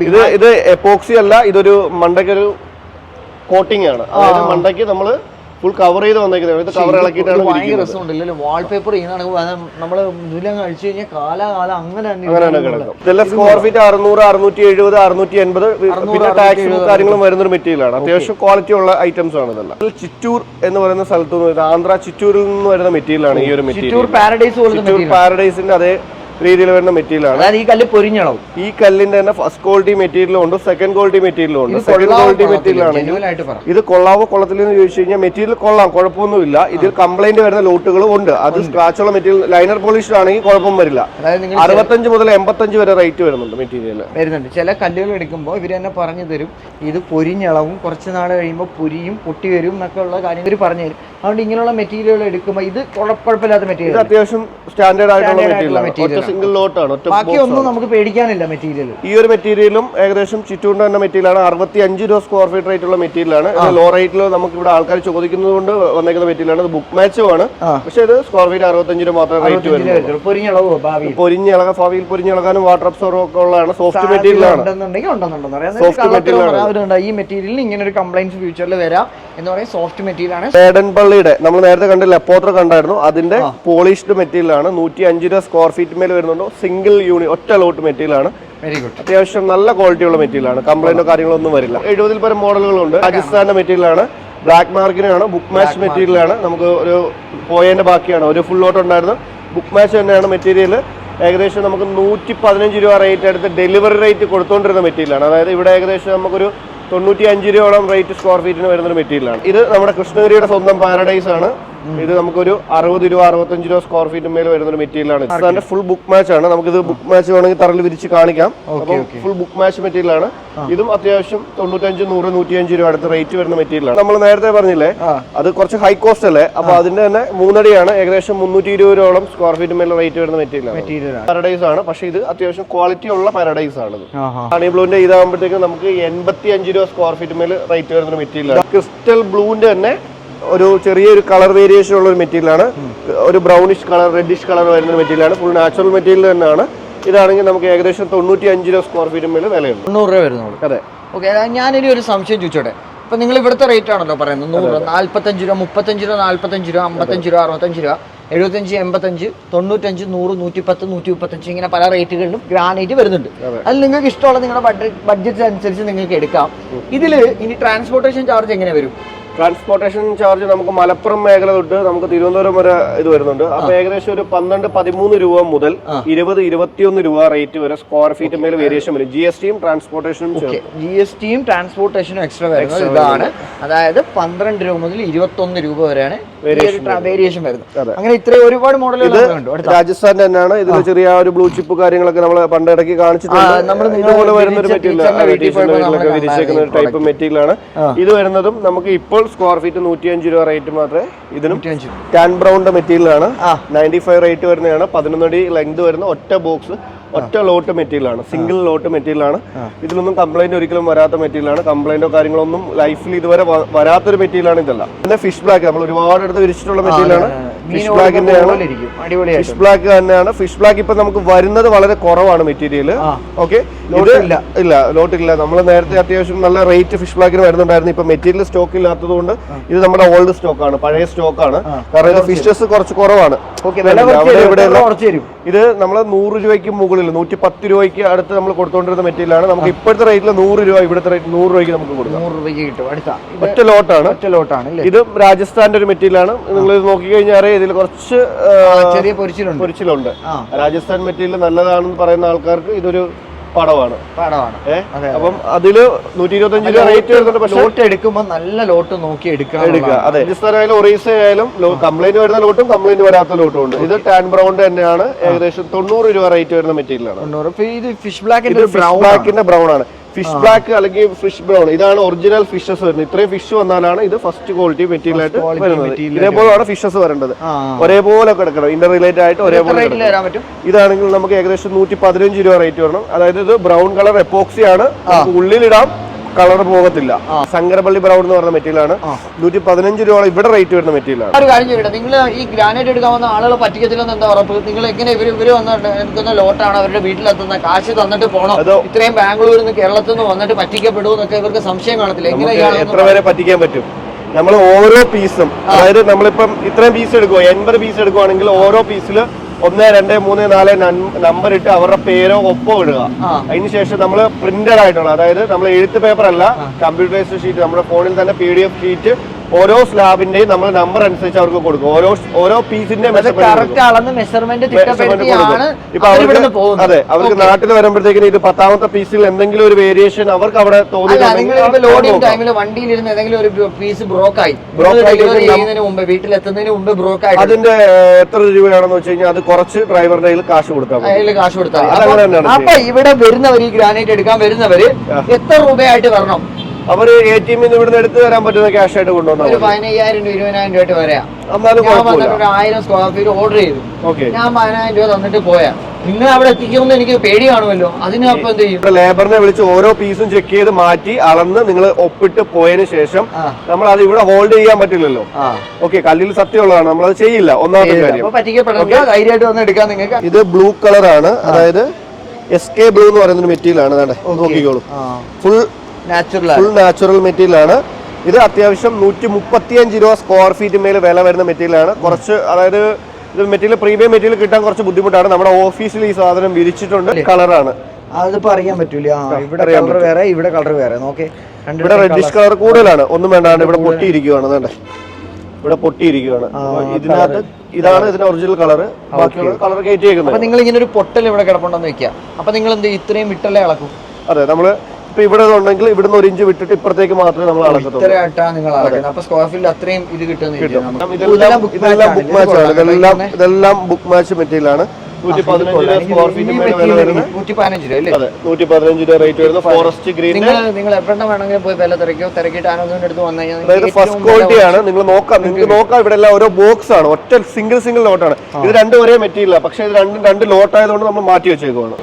ഇത് ഇത് എപ്പോക്സി അല്ല ഇതൊരു മണ്ടയ്ക്കൊരു കോട്ടിംഗ് ആണ്. അതായത് മണ്ടയ്ക്ക് നമ്മൾ ഫുൾ കവർ ചെയ്ത് വന്നേക്കുന്നത് ഇത് കവർ ഇളക്കിയിട്ടാണ് ഭയങ്കര രസമുണ്ടല്ലോ വാൾപേപ്പർ നമ്മൾ മുല്ലം കഴിച്ചു കഴിഞ്ഞാൽ കാലാകാലം അങ്ങനെ തന്നെ. കിടക്കും. ഇതെല്ലാം സ്ക്വയർ ഫീറ്റ് അറുന്നൂറ് അറുന്നൂറ്റി എഴുപത് അറുന്നൂറ്റി എൺപത് പിന്നെ ടാക്സും കാര്യങ്ങളും വരുന്ന ഒരു മെറ്റീരിയൽ ആണ് അത്യാവശ്യം ക്വാളിറ്റി ഉള്ള ഐറ്റംസ് ആണ് ഇതെല്ലാം. ചിറ്റൂർ എന്ന് പറയുന്ന സ്ഥലത്ത് നിന്ന് ആന്ധ്ര ചിറ്റൂരിൽ നിന്ന് വരുന്ന മെറ്റീരിയലാണ് ഈ ഒരു മെറ്റീരിയൽ ചിറ്റൂർ പാരഡൈസ് പാരഡൈസിന്റെ അതേ രീതിയിൽ വരുന്ന മെറ്റീരിയൽ ആണ്. അതായത് ഈ കല്ല് പൊരിഞ്ഞോ ഈ കല്ലിന്റെ തന്നെ ഫസ്റ്റ് ക്വാളിറ്റി മെറ്റീരിയലും ഉണ്ട് സെക്കൻഡ് ക്വാളിറ്റി മെറ്റീരിയലും ഉണ്ട്. Second quality? മെറ്റീരിയൽ പറ. ഇത് കൊള്ളാവോ കൊള്ളത്തില്ലെന്ന് ചോദിച്ചു കഴിഞ്ഞാൽ മെറ്റീരിയൽ കൊള്ളാം കുഴപ്പമൊന്നുമില്ല. ഇതിൽ കംപ്ലൈന്റ് വരുന്ന ലോട്ടുകളും ഉണ്ട്. അത് സ്ക്രാച്ച് ഉള്ള മെറ്റീരിയൽ ലൈനർ പോളിഷ് ആണെങ്കിൽ കുഴപ്പം വരില്ല. അറുപത്തഞ്ച് മുതൽ എൺപത്തഞ്ച് വരെ റേറ്റ് വരുന്നുണ്ട് മെറ്റീരിയൽ വരുന്നുണ്ട്. ചില കല്ലുകൾ എടുക്കുമ്പോൾ ഇവർ തന്നെ പറഞ്ഞു തരും ഇത് പൊരിഞ്ഞളവും കുറച്ച് നാൾ കഴിയുമ്പോൾ പൊരിയും പൊട്ടി വരും എന്നൊക്കെ ഉള്ള കാര്യം ഇവർ പറഞ്ഞു തരും. അതുകൊണ്ട് ഇങ്ങനെയുള്ള മെറ്റീരിയലുകൾ എടുക്കുമ്പോൾ ഇത് കുഴപ്പമില്ലാത്ത മെറ്റീരിയൽ അത്യാവശ്യം സ്റ്റാൻഡേർഡ് ആയിട്ടുള്ള മെറ്റീരിയൽ സിംഗിൾ ലോട്ടാണ് ബാക്കി ഒന്നും നമുക്ക് പേടിക്കാനില്ല മെറ്റീരിയൽ ഈ ഒരു മെറ്റീരിയലും ഏകദേശം ചുറ്റുകൊണ്ട് തന്നെ മെറ്റീരിയലാണ്. അറുപത്തി അഞ്ച് രൂപ സ്ക്വയർ ഫീറ്റ് റേറ്റ് ഉള്ള മെറ്റീരിയലാണ്. ലോ റേറ്റിൽ നമുക്ക് ഇവിടെ ആൾക്കാർ ചോദിക്കുന്നത് കൊണ്ട് വന്നേക്കുന്ന മെറ്റീരിയലാണ്. ഇത് ബുക്ക് മാച്ചും ആണ്. ആ. പക്ഷേ ഇത് സ്ക്വയർ ഫീറ്റ് അറുപത്തഞ്ച് രൂപ മാത്രമേ റേറ്റ് വരുന്നുള്ളൂ. പൊരിഞ്ഞിളക ഭാവിയിൽ? പൊരിഞ്ഞിളകാനും വാട്ടർ അബ്സോർവ് ഒക്കെ ഉള്ളതാണ്. സോഫ്റ്റ് മെറ്റീരിയലാണ്. ഈ മെറ്റീരിയലിന് ഇങ്ങനെ ഒരു കംപ്ലൈൻസ് ഫ്യൂച്ചറിൽ വരാം എന്ന് പറയുന്നത് സോഫ്റ്റ് മെറ്റീരിയൽ ആണ്. ഏഡൻപള്ളിയുടെ നമ്മൾ നേരത്തെ കണ്ടില്ല ലെപ്പോത്ര കണ്ടായിരുന്നു. അതിന്റെ പോളിഷ്ഡ് മെറ്റീരിയലാണ് നൂറ്റി അഞ്ച് രൂപ സ്ക്വയർ ഫീറ്റ് മേൽ വരുന്നുണ്ട്? സിംഗിൾ യൂണിറ്റ് ഒറ്റ ലോട്ട് മെറ്റീരിയൽ ആണ്. വെരി ഗുഡ് അത്യാവശ്യം നല്ല ക്വാളിറ്റിയുള്ള മെറ്റീരിയൽ ആണ്. കംപ്ലൈന്റോ കാര്യങ്ങളോ ഒന്നും വരില്ല. എഴുപതിൽ പരം മോഡലുകളുണ്ട്. രാജസ്ഥാന്റെ മെറ്റീരിയൽ ആണ്. ബ്ലാക്ക് മാർക്കിനാണ് ബുക്ക് മാച്ച് മെറ്റീരിയൽ ആണ്. നമുക്ക് ഒരു പോയതിന്റെ ബാക്കിയാണ്. ഒരു ഫുൾ ലോട്ട് ഉണ്ടായിരുന്നു. ബുക്ക് മാച്ച് തന്നെയാണ് മെറ്റീരിയൽ ഏകദേശം നമുക്ക് നൂറ്റി പതിനഞ്ച് രൂപ റേറ്റ് എടുത്ത് ഡെലിവറി റേറ്റ് കൊടുത്തുകൊണ്ടിരുന്ന മെറ്റീരിയലാണ് അതായത് ഇവിടെ ഏകദേശം നമുക്കൊരു തൊണ്ണൂറ്റി അഞ്ച് രൂപയോളം റേറ്റ് സ്ക്വയർ ഫീറ്റിന് വരുന്ന ഒരു മെറ്റീരിയലാണ് ഇത് നമ്മുടെ കൃഷ്ണഗിരിയുടെ സ്വന്തം പാരഡൈസ് ആണ്. ഇത് നമുക്കൊരു അറുപത് രൂപ അറുപത്തഞ്ച് രൂപ സ്ക്വയർ ഫീറ്റ് മേൽ വരുന്ന ഒരു മെറ്റീരിയലാണ് അതിന്റെ ഫുൾ ബുക്ക് മാച്ച് ആണ്. നമുക്ക് ഇത് ബുക്ക് മാച്ച് വേണമെങ്കിൽ തറയിൽ വിരിച്ച് കാണിക്കാം. അപ്പം ഫുൾ ബുക്ക് മാച്ച് മെറ്റീരിയൽ ആണ്. ഇതും അത്യാവശ്യം തൊണ്ണൂറ്റഞ്ച് നൂറ് നൂറ്റിയഞ്ച് രൂപ അടുത്ത് റേറ്റ് വരുന്ന മെറ്റീരിയലാണ് നമ്മൾ നേരത്തെ പറഞ്ഞില്ലേ അത് കുറച്ച് ഹൈ കോസ്റ്റ് അല്ലേ? അപ്പൊ അതിന്റെ തന്നെ മൂന്നടിയാണ്. ഏകദേശം മുന്നൂറ്റി ഇരുപത് രൂപയോളം സ്ക്വയർ ഫീറ്റ് മേലെ റേറ്റ് വരുന്ന ആണ്. പാരഡൈസ് ആണ്. പക്ഷേ ഇത് അത്യാവശ്യം ക്വാളിറ്റി ഉള്ള പാരഡൈസ് ആണ് ഇത് ആഹാ ഹണി ബ്ലൂവിന്റെ ഇതാകുമ്പോഴത്തേക്കും നമുക്ക് എൺപത്തി അഞ്ച് രൂപ സ്ക്വയർ ഫീറ്റ് മേൽ റേറ്റ് വരുന്ന മെറ്റീരിയൽ ക്രിസ്റ്റൽ ബ്ലൂവിന്റെ തന്നെ ഒരു ചെറിയൊരു കളർ വേരിയേഷൻ ഉള്ള ഒരു മെറ്റീരിയൽ ആണ്. ഒരു ബ്രൗണിഷ് കളർ റെഡിഷ് കളർ വരുന്ന മെറ്റീരിയലാണ് മെറ്റീരിയൽ ആണ്. ഫുൾ നാച്ചുറൽ മെറ്റീരിയൽ തന്നെയാണ്. ഇതാണെങ്കിൽ നമുക്ക് ഏകദേശം തൊണ്ണൂറ്റി അഞ്ച് രൂപ സ്ക്വയർ ഫീറ്റ് മേൽ വിലയുണ്ട്. തൊണ്ണൂറ് രൂപ വരുന്നുള്ളൂ. അതെ. ഓക്കെ ഞാനിനി ഒരു സംശയം ചോദിച്ചോട്ടെ? ഇപ്പൊ നിങ്ങൾ ഇവിടുത്തെ റേറ്റ് ആണല്ലോ പറയുന്നത്. നൂറ് നാല്പത്തഞ്ച് രൂപ മുപ്പത്തഞ്ച് രൂപ നാല്പത്തഞ്ച് രൂപ അമ്പത്തഞ്ച് രൂപ അറുപത്തഞ്ച് രൂപ. എഴുപത്തഞ്ച് എൺപത്തഞ്ച് തൊണ്ണൂറ്റഞ്ച് നൂറ് നൂറ്റിപ്പത്ത് നൂറ്റി മുപ്പത്തഞ്ച് ഇങ്ങനെ പല റേറ്റുകളിലും ഗ്രാനൈറ്റ് വരുന്നുണ്ട്. അതിൽ നിങ്ങൾക്ക് ഇഷ്ടമുള്ള നിങ്ങളുടെ ബഡ്ജറ്റ് ബഡ്ജറ്റ് അനുസരിച്ച് നിങ്ങൾക്ക് എടുക്കാം. ഇതിൽ ഇനി ട്രാൻസ്പോർട്ടേഷൻ ചാർജ് എങ്ങനെ വരും? ട്രാൻസ്പോർട്ടേഷൻ ചാർജ് നമുക്ക് മലപ്പുറം മേഖല തൊട്ട് നമുക്ക് തിരുവനന്തപുരം വരെ ഇത് വരുന്നുണ്ട്. അപ്പൊ ഏകദേശം ഒരു പന്ത്രണ്ട് പതിമൂന്ന് രൂപ മുതൽ ഇരുപത് ഇരുപത്തിയൊന്ന് രൂപ റേറ്റ് വരെ സ്ക്വയർ ഫീറ്റ് മേൽ വേരിയേഷൻ വരും. ജി എസ് ടിയും ട്രാൻസ്പോർട്ടേഷനും ജി എസ് ടിയും ട്രാൻസ്പോർട്ടേഷനും എക്സ്ട്രാ വരുന്നത് ഇതാണ്. അതായത് പന്ത്രണ്ട് രൂപ മുതൽ ഇരുപത്തൊന്ന് രൂപ വരെയാണ് വേരിയേഷൻ വരുന്നത്. അങ്ങനെ ഇത്രയും ഒരുപാട് മോഡലുകൾ രാജസ്ഥാൻ തന്നെയാണ്. ഇതിൽ ചെറിയ ഒരു ബ്ലൂ ചിപ്പ് കാര്യങ്ങളൊക്കെ നമ്മൾ പണ്ട് ഇടയ്ക്ക് കാണിച്ചിട്ടുണ്ട്. നമ്മൾ ഇതുപോലെ വരുന്ന ഒരു ടൈപ്പ് മെറ്റീരിയൽ ആണ്. ഇത് വരുന്നതും നമുക്ക് ഇപ്പോൾ സ്ക്വയർ ഫീറ്റ് നൂറ്റി അഞ്ച് രൂപ റേറ്റ് മാത്രമേ ഇതിനും നൂറ്റിയഞ്ച് ടാൻ ബ്രൗണിന്റെ മെറ്റീരിയൽ ആണ്. നയന്റി ഫൈവ് റേറ്റ് വരുന്നതാണ്. പതിനൊന്നടി ലെങ്ത് വരുന്ന ഒറ്റ ബോക്സ് ഒറ്റ ലോട്ട് മെറ്റീരിയൽ ആണ്. സിംഗിൾ ലോട്ട് മെറ്റീരിയൽ ആണ്. ഇതിലൊന്നും കംപ്ലൈന്റ് ഒരിക്കലും വരാത്ത മെറ്റീരിയൽ ആണ്. കംപ്ലൈന്റോ കാര്യങ്ങളൊന്നും ലൈഫിൽ ഇതുവരെ വരാത്തൊരു മെറ്റീരിയൽ ആണ് ഇതല്ല. പിന്നെ ഫിഷ് ബ്ലാക്ക് നമ്മൾ ഒരുപാട് അടുത്ത് വിരിച്ചിട്ടുള്ള മെറ്റീരിയൽ ആണ്. ഫിഷ് ബ്ലാക്കിന്റെ ആണ് ഫിഷ് ബ്ലാക്ക് തന്നെയാണ്. ഫിഷ് ബ്ലാക്ക് ഇപ്പൊ നമുക്ക് വരുന്നത് വളരെ കുറവാണ് മെറ്റീരിയൽ. ഓക്കെ ഇല്ല. ലോട്ട് ഇല്ല. നമ്മൾ നേരത്തെ അത്യാവശ്യം നല്ല റേറ്റ് ഫിഷ് ബ്ലാക്കിന് വരുന്നുണ്ടായിരുന്നു. ഇപ്പൊ മെറ്റീരിയൽ സ്റ്റോക്ക് ഇല്ലാത്തത് കൊണ്ട് ഇത് നമ്മുടെ ഓൾഡ് സ്റ്റോക്ക് ആണ് പഴയ സ്റ്റോക്ക് ആണ്. കാരണം ഫിഷസ് കുറച്ച് കുറവാണ്. ഇത് നമ്മൾ നൂറ് രൂപയ്ക്ക് മുകളിൽ നൂറ്റി പത്ത് രൂപയ്ക്ക് അടുത്ത് നമ്മൾ കൊടുത്തുകൊണ്ടിരുന്ന മെറ്റീരിയലാണ് നമുക്ക് ഇപ്പോഴത്തെ റേറ്റിൽ നൂറ് രൂപ ഇവിടുത്തെ റേറ്റ് നൂറ് രൂപയ്ക്ക് നമുക്ക് കൊടുക്കാം. നൂറ് രൂപയ്ക്ക് കിട്ടും. അടുത്ത. ഒറ്റ ലോട്ടാണ് ഒറ്റ ലോട്ടാണ് ഇത് രാജസ്ഥാന്റെ ഒരു മെറ്റീരിയലാണ് നിങ്ങൾ ഇത് നോക്കിക്കഴിഞ്ഞാൽ ഇതിൽ കുറച്ച് ചെറിയ പൊരിച്ചിലുണ്ട്. പൊരിച്ചിലുണ്ട്. രാജസ്ഥാൻ മെറ്റീരിയൽ നല്ലതാണെന്ന് പറയുന്ന ആൾക്കാർക്ക് ഇതൊരു പടമാണ്. പടമാണ്. അപ്പം അതിൽ നൂറ്റി ഇരുപത്തഞ്ച് രൂപ റേറ്റ് വരുന്നുണ്ട്. പക്ഷെ ലോട്ട് എടുക്കുമ്പോൾ നല്ല ലോട്ട് നോക്കി എടുക്കണം എടുക്കുക. അതെ. രാജസ്ഥാൻ ആയാലും ഒറീസ ആയാലും കംപ്ലൈന്റ് വരുന്ന ലോട്ടും കംപ്ലൈന്റ് വരാത്ത ലോട്ടും ഉണ്ട്. ഇത് ടാൻ ബ്രൗൺ തന്നെയാണ്. ഏകദേശം തൊണ്ണൂറ് രൂപ റേറ്റ് വരുന്ന മെറ്റീരിയലാണ് ഇത് ഫിഷ് ബ്ലാക്കിന്റെ ഫിഷ് ബ്രൗൺ ബ്ലാക്കിന്റെ ബ്രൗൺ ആണ്. ഫിഷ് ബ്ലാക്ക് അല്ലെങ്കിൽ ഫിഷ് ബ്രൗൺ ഇതാണ് ഒറിജിനൽ ഫിഷസ് വരുന്നത്. ഇത്രയും ഫിഷ് വന്നാലാണ് ഇത് ഫസ്റ്റ് ക്വാളിറ്റി മെറ്റീരിയൽ ആയിട്ട് വരുന്നത്. ഇതേപോലെയാണ് ഫിഷസ് വരേണ്ടത്. ഒരേപോലെ കിടക്കണം ഇന്റർ റിലേറ്റഡ് ആയിട്ട് ഒരേപോലെ ഇതാണെങ്കിൽ നമുക്ക് ഏകദേശം നൂറ്റി പതിനഞ്ച് രൂപ റേറ്റ് വരണം. അതായത് ഇത് ബ്രൗൺ കളർ എപ്പോക്സി ആണ്. ഉള്ളിലിടാം. കളർ പോകത്തില്ല. ശങ്കരപള്ളി ബ്രൗൺ എന്ന് പറഞ്ഞ മെറ്റീരിയൽ ആണ് നൂറ്റി പതിനഞ്ച് രൂപ ഇവിടെ റേറ്റ് വരുന്ന മെറ്റീരിയൽ ആണ് ഒരു കാര്യം ചോദിക്കട്ടെ നിങ്ങൾ ഈ ഗ്രാനൈറ്റ് എടുക്കാൻ വന്ന ആളുകൾ പറ്റിക്കത്തില്ലെന്ന് എന്താ ഉറപ്പ്? നിങ്ങൾ എങ്ങനെ ഇവർ ഇവർ വന്നിട്ട് എടുക്കുന്ന ലോട്ടാണ് അവരുടെ വീട്ടിലെത്തുന്ന? കാശ് തന്നിട്ട് പോകണം ഇത്രയും ബാംഗ്ലൂരിൽ നിന്ന് കേരളത്തിൽ നിന്ന് വന്നിട്ട് പറ്റിക്കപ്പെടും എന്നൊക്കെ ഇവർക്ക് സംശയം കാണത്തില്ല? എങ്ങനെ എത്ര വരെ പറ്റിക്കാൻ പറ്റും? നമ്മൾ ഓരോ പീസും അതായത് നമ്മളിപ്പം ഇത്രയും പീസ് എടുക്കുക എൺപത് പീസ് എടുക്കുവാണെങ്കിൽ ഓരോ പീസിൽ ഒന്ന് രണ്ട് മൂന്ന് നാല് നമ്പർ ഇട്ട് അവരുടെ പേരോ ഒപ്പോ ഇടുക. അതിനുശേഷം നമ്മൾ പ്രിന്റഡ് ആയിട്ടുള്ള അതായത് നമ്മൾ എഴുത്ത് പേപ്പർ അല്ല കമ്പ്യൂട്ടറൈസ്ഡ് ഷീറ്റ് നമ്മുടെ ഫോണിൽ തന്നെ പി ഡി എഫ് ഷീറ്റ് ഓരോ സ്ലാബിന്റെയും നമ്മൾ നമ്പർ അനുസരിച്ച് അവർക്ക് കൊടുക്കും. ഓരോ ഓരോ പീസിന്റെ അത് അവർക്ക് നാട്ടിൽ വരുമ്പോഴത്തേക്കിന് ഇത് പത്താമത്തെ പീസിൽ എന്തെങ്കിലും ഒരു വേരിയേഷൻ അവർക്ക് അവിടെ തോന്നി അതിന്റെ എത്ര രൂപയാണെന്ന് വെച്ച് കഴിഞ്ഞാൽ അത് കുറച്ച് ഡ്രൈവറുടെ കയ്യിൽ കാശ് കൊടുക്കാം. കാശ് കൊടുത്താൽ അപ്പൊ ഇവിടെ വരുന്നവർ ഈ ഗ്രാനൈറ്റ് എടുക്കാൻ വരുന്നവര് എത്ര രൂപയായിട്ട് വരണം? അവർ എ ടി എമ്മിൽ നിന്ന് ഇവിടുന്ന് എടുത്തു തരാൻ പറ്റുന്ന ക്യാഷ് ആയിട്ട് കൊണ്ടുവന്നാൽ മതി. പതിനയ്യായിരം രൂപ ഇരുപതിനായിരം രൂപ വന്നിട്ട് ഒരു ആയിരം സ്ക്വയർ ഫീറ്റ് ഓർഡർ ചെയ്തു. ഞാൻ പതിനായിരം രൂപ തന്നിട്ട് പോയാ. നിങ്ങൾ അവിടെ എത്തിക്കുമെന്ന് എനിക്ക് പേടി കാണുമല്ലോ. അതിനപ്പം എന്ത് ചെയ്യും? ലേബറിനെ വിളിച്ച് ഓരോ പീസും ചെക്ക് ചെയ്ത് മാറ്റി അളന്ന് നിങ്ങൾ ഒപ്പിട്ട് പോയതിനു ശേഷം. നമ്മൾ അത് ഇവിടെ ഹോൾഡ് ചെയ്യാൻ പറ്റില്ലല്ലോ. ഓക്കെ കല്ലിൽ സത്യമുള്ളതാണ്. നമ്മൾ അത് ചെയ്യില്ല. ഒന്നാമത്തെ കാര്യം. ധൈര്യമായിട്ട് വന്ന് എടുക്കാൻ നിങ്ങൾക്ക്. ഇത് ബ്ലൂ കളറാണ് അതായത് എസ് കെ ബ്ലൂ എന്ന് പറയുന്ന മെറ്റീരിയൽ ആണ്. നോക്കിക്കോളൂ. ഫുൾ ഫുൾ നാച്ചുറൽ മെറ്റീരിയൽ ആണ്. ഇത് അത്യാവശ്യം നൂറ്റി മുപ്പത്തിയഞ്ച് രൂപ സ്ക്വയർ ഫീറ്റ് മേൽ വില വരുന്ന മെറ്റീരിയൽ ആണ്. കുറച്ച് അതായത് ഇത് മെറ്റീരിയൽ പ്രീമിയം മെറ്റീരിയൽ കിട്ടാൻ കുറച്ച് ബുദ്ധിമുട്ടാണ്. നമ്മുടെ ഓഫീസിൽ ഈ സാധനം വിരിച്ചിട്ടുണ്ട്. കളറാണ് അതിപ്പോ അറിയാൻ പറ്റൂല? ഇവിടെ കളർ വേറെ ഇവിടെ കളർ വേറെ. നോക്കേ. ഇവിടെ റെഡിഷ് കളർ കൂടുതലാണ്. ഒന്നും വേണ്ടാണ്ട് ഇവിടെ പൊട്ടിയിരിക്കുവാണ്. അതെ ഇവിടെ പൊട്ടിയിരിക്കുവാണ്. അപ്പൊ ഇതിനകത്ത് ഇതാണ് ഇതിന്റെ ഒറിജിനൽ കളർ ബാക്കിയുള്ള കളർ കയറ്റിയേക്കുന്നത്. നിങ്ങൾ ഇങ്ങനെ ഒരു പൊട്ടൽ ഇവിടെ കിടപ്പുണ്ടെന്ന് വെക്കുക. അപ്പൊ നിങ്ങൾ എന്ത് ഇത്രയും വിട്ടല്ലേ അളക്കും? അതെ നമ്മൾ ഇപ്പൊ ഇവിടെ ഉണ്ടെങ്കിൽ ഇവിടുന്ന് ഒരു ഇഞ്ച് വിട്ടിട്ട് ഇപ്പുറത്തേക്ക് മാത്രമേ നമ്മൾ ഇതെല്ലാം ഇതെല്ലാം ബുക്ക് മാച്ച് മെറ്റീരിയൽ ആണ്. നൂറ്റി പതിനഞ്ച് രൂപ റേറ്റ് വരുന്ന. ഫോറസ്റ്റ് ഗ്രീൻ നിങ്ങൾ വേണമെങ്കിലും പോയി വില തിരക്കോ തിരക്കിയിട്ട് ആനന്ദിന്റെ അടുത്ത് വന്നു കഴിഞ്ഞാൽ അതായത് ഫസ്റ്റ് ക്വാളിറ്റി ആണ്. നിങ്ങൾ നോക്കാം. നിങ്ങൾക്ക് നോക്കാം. ഇവിടെ എല്ലാം ഓരോ ബോക്സ് ആണ്. ഒറ്റ സിംഗിൾ സിംഗിൾ ലോട്ടാണ് ഇത് രണ്ടും ഒരേ മെറ്റീരിയൽ പക്ഷെ ഇത് രണ്ടും രണ്ട് ലോട്ടായതുകൊണ്ട് നമ്മൾ മാറ്റി വെച്ചേക്കുവാണ്.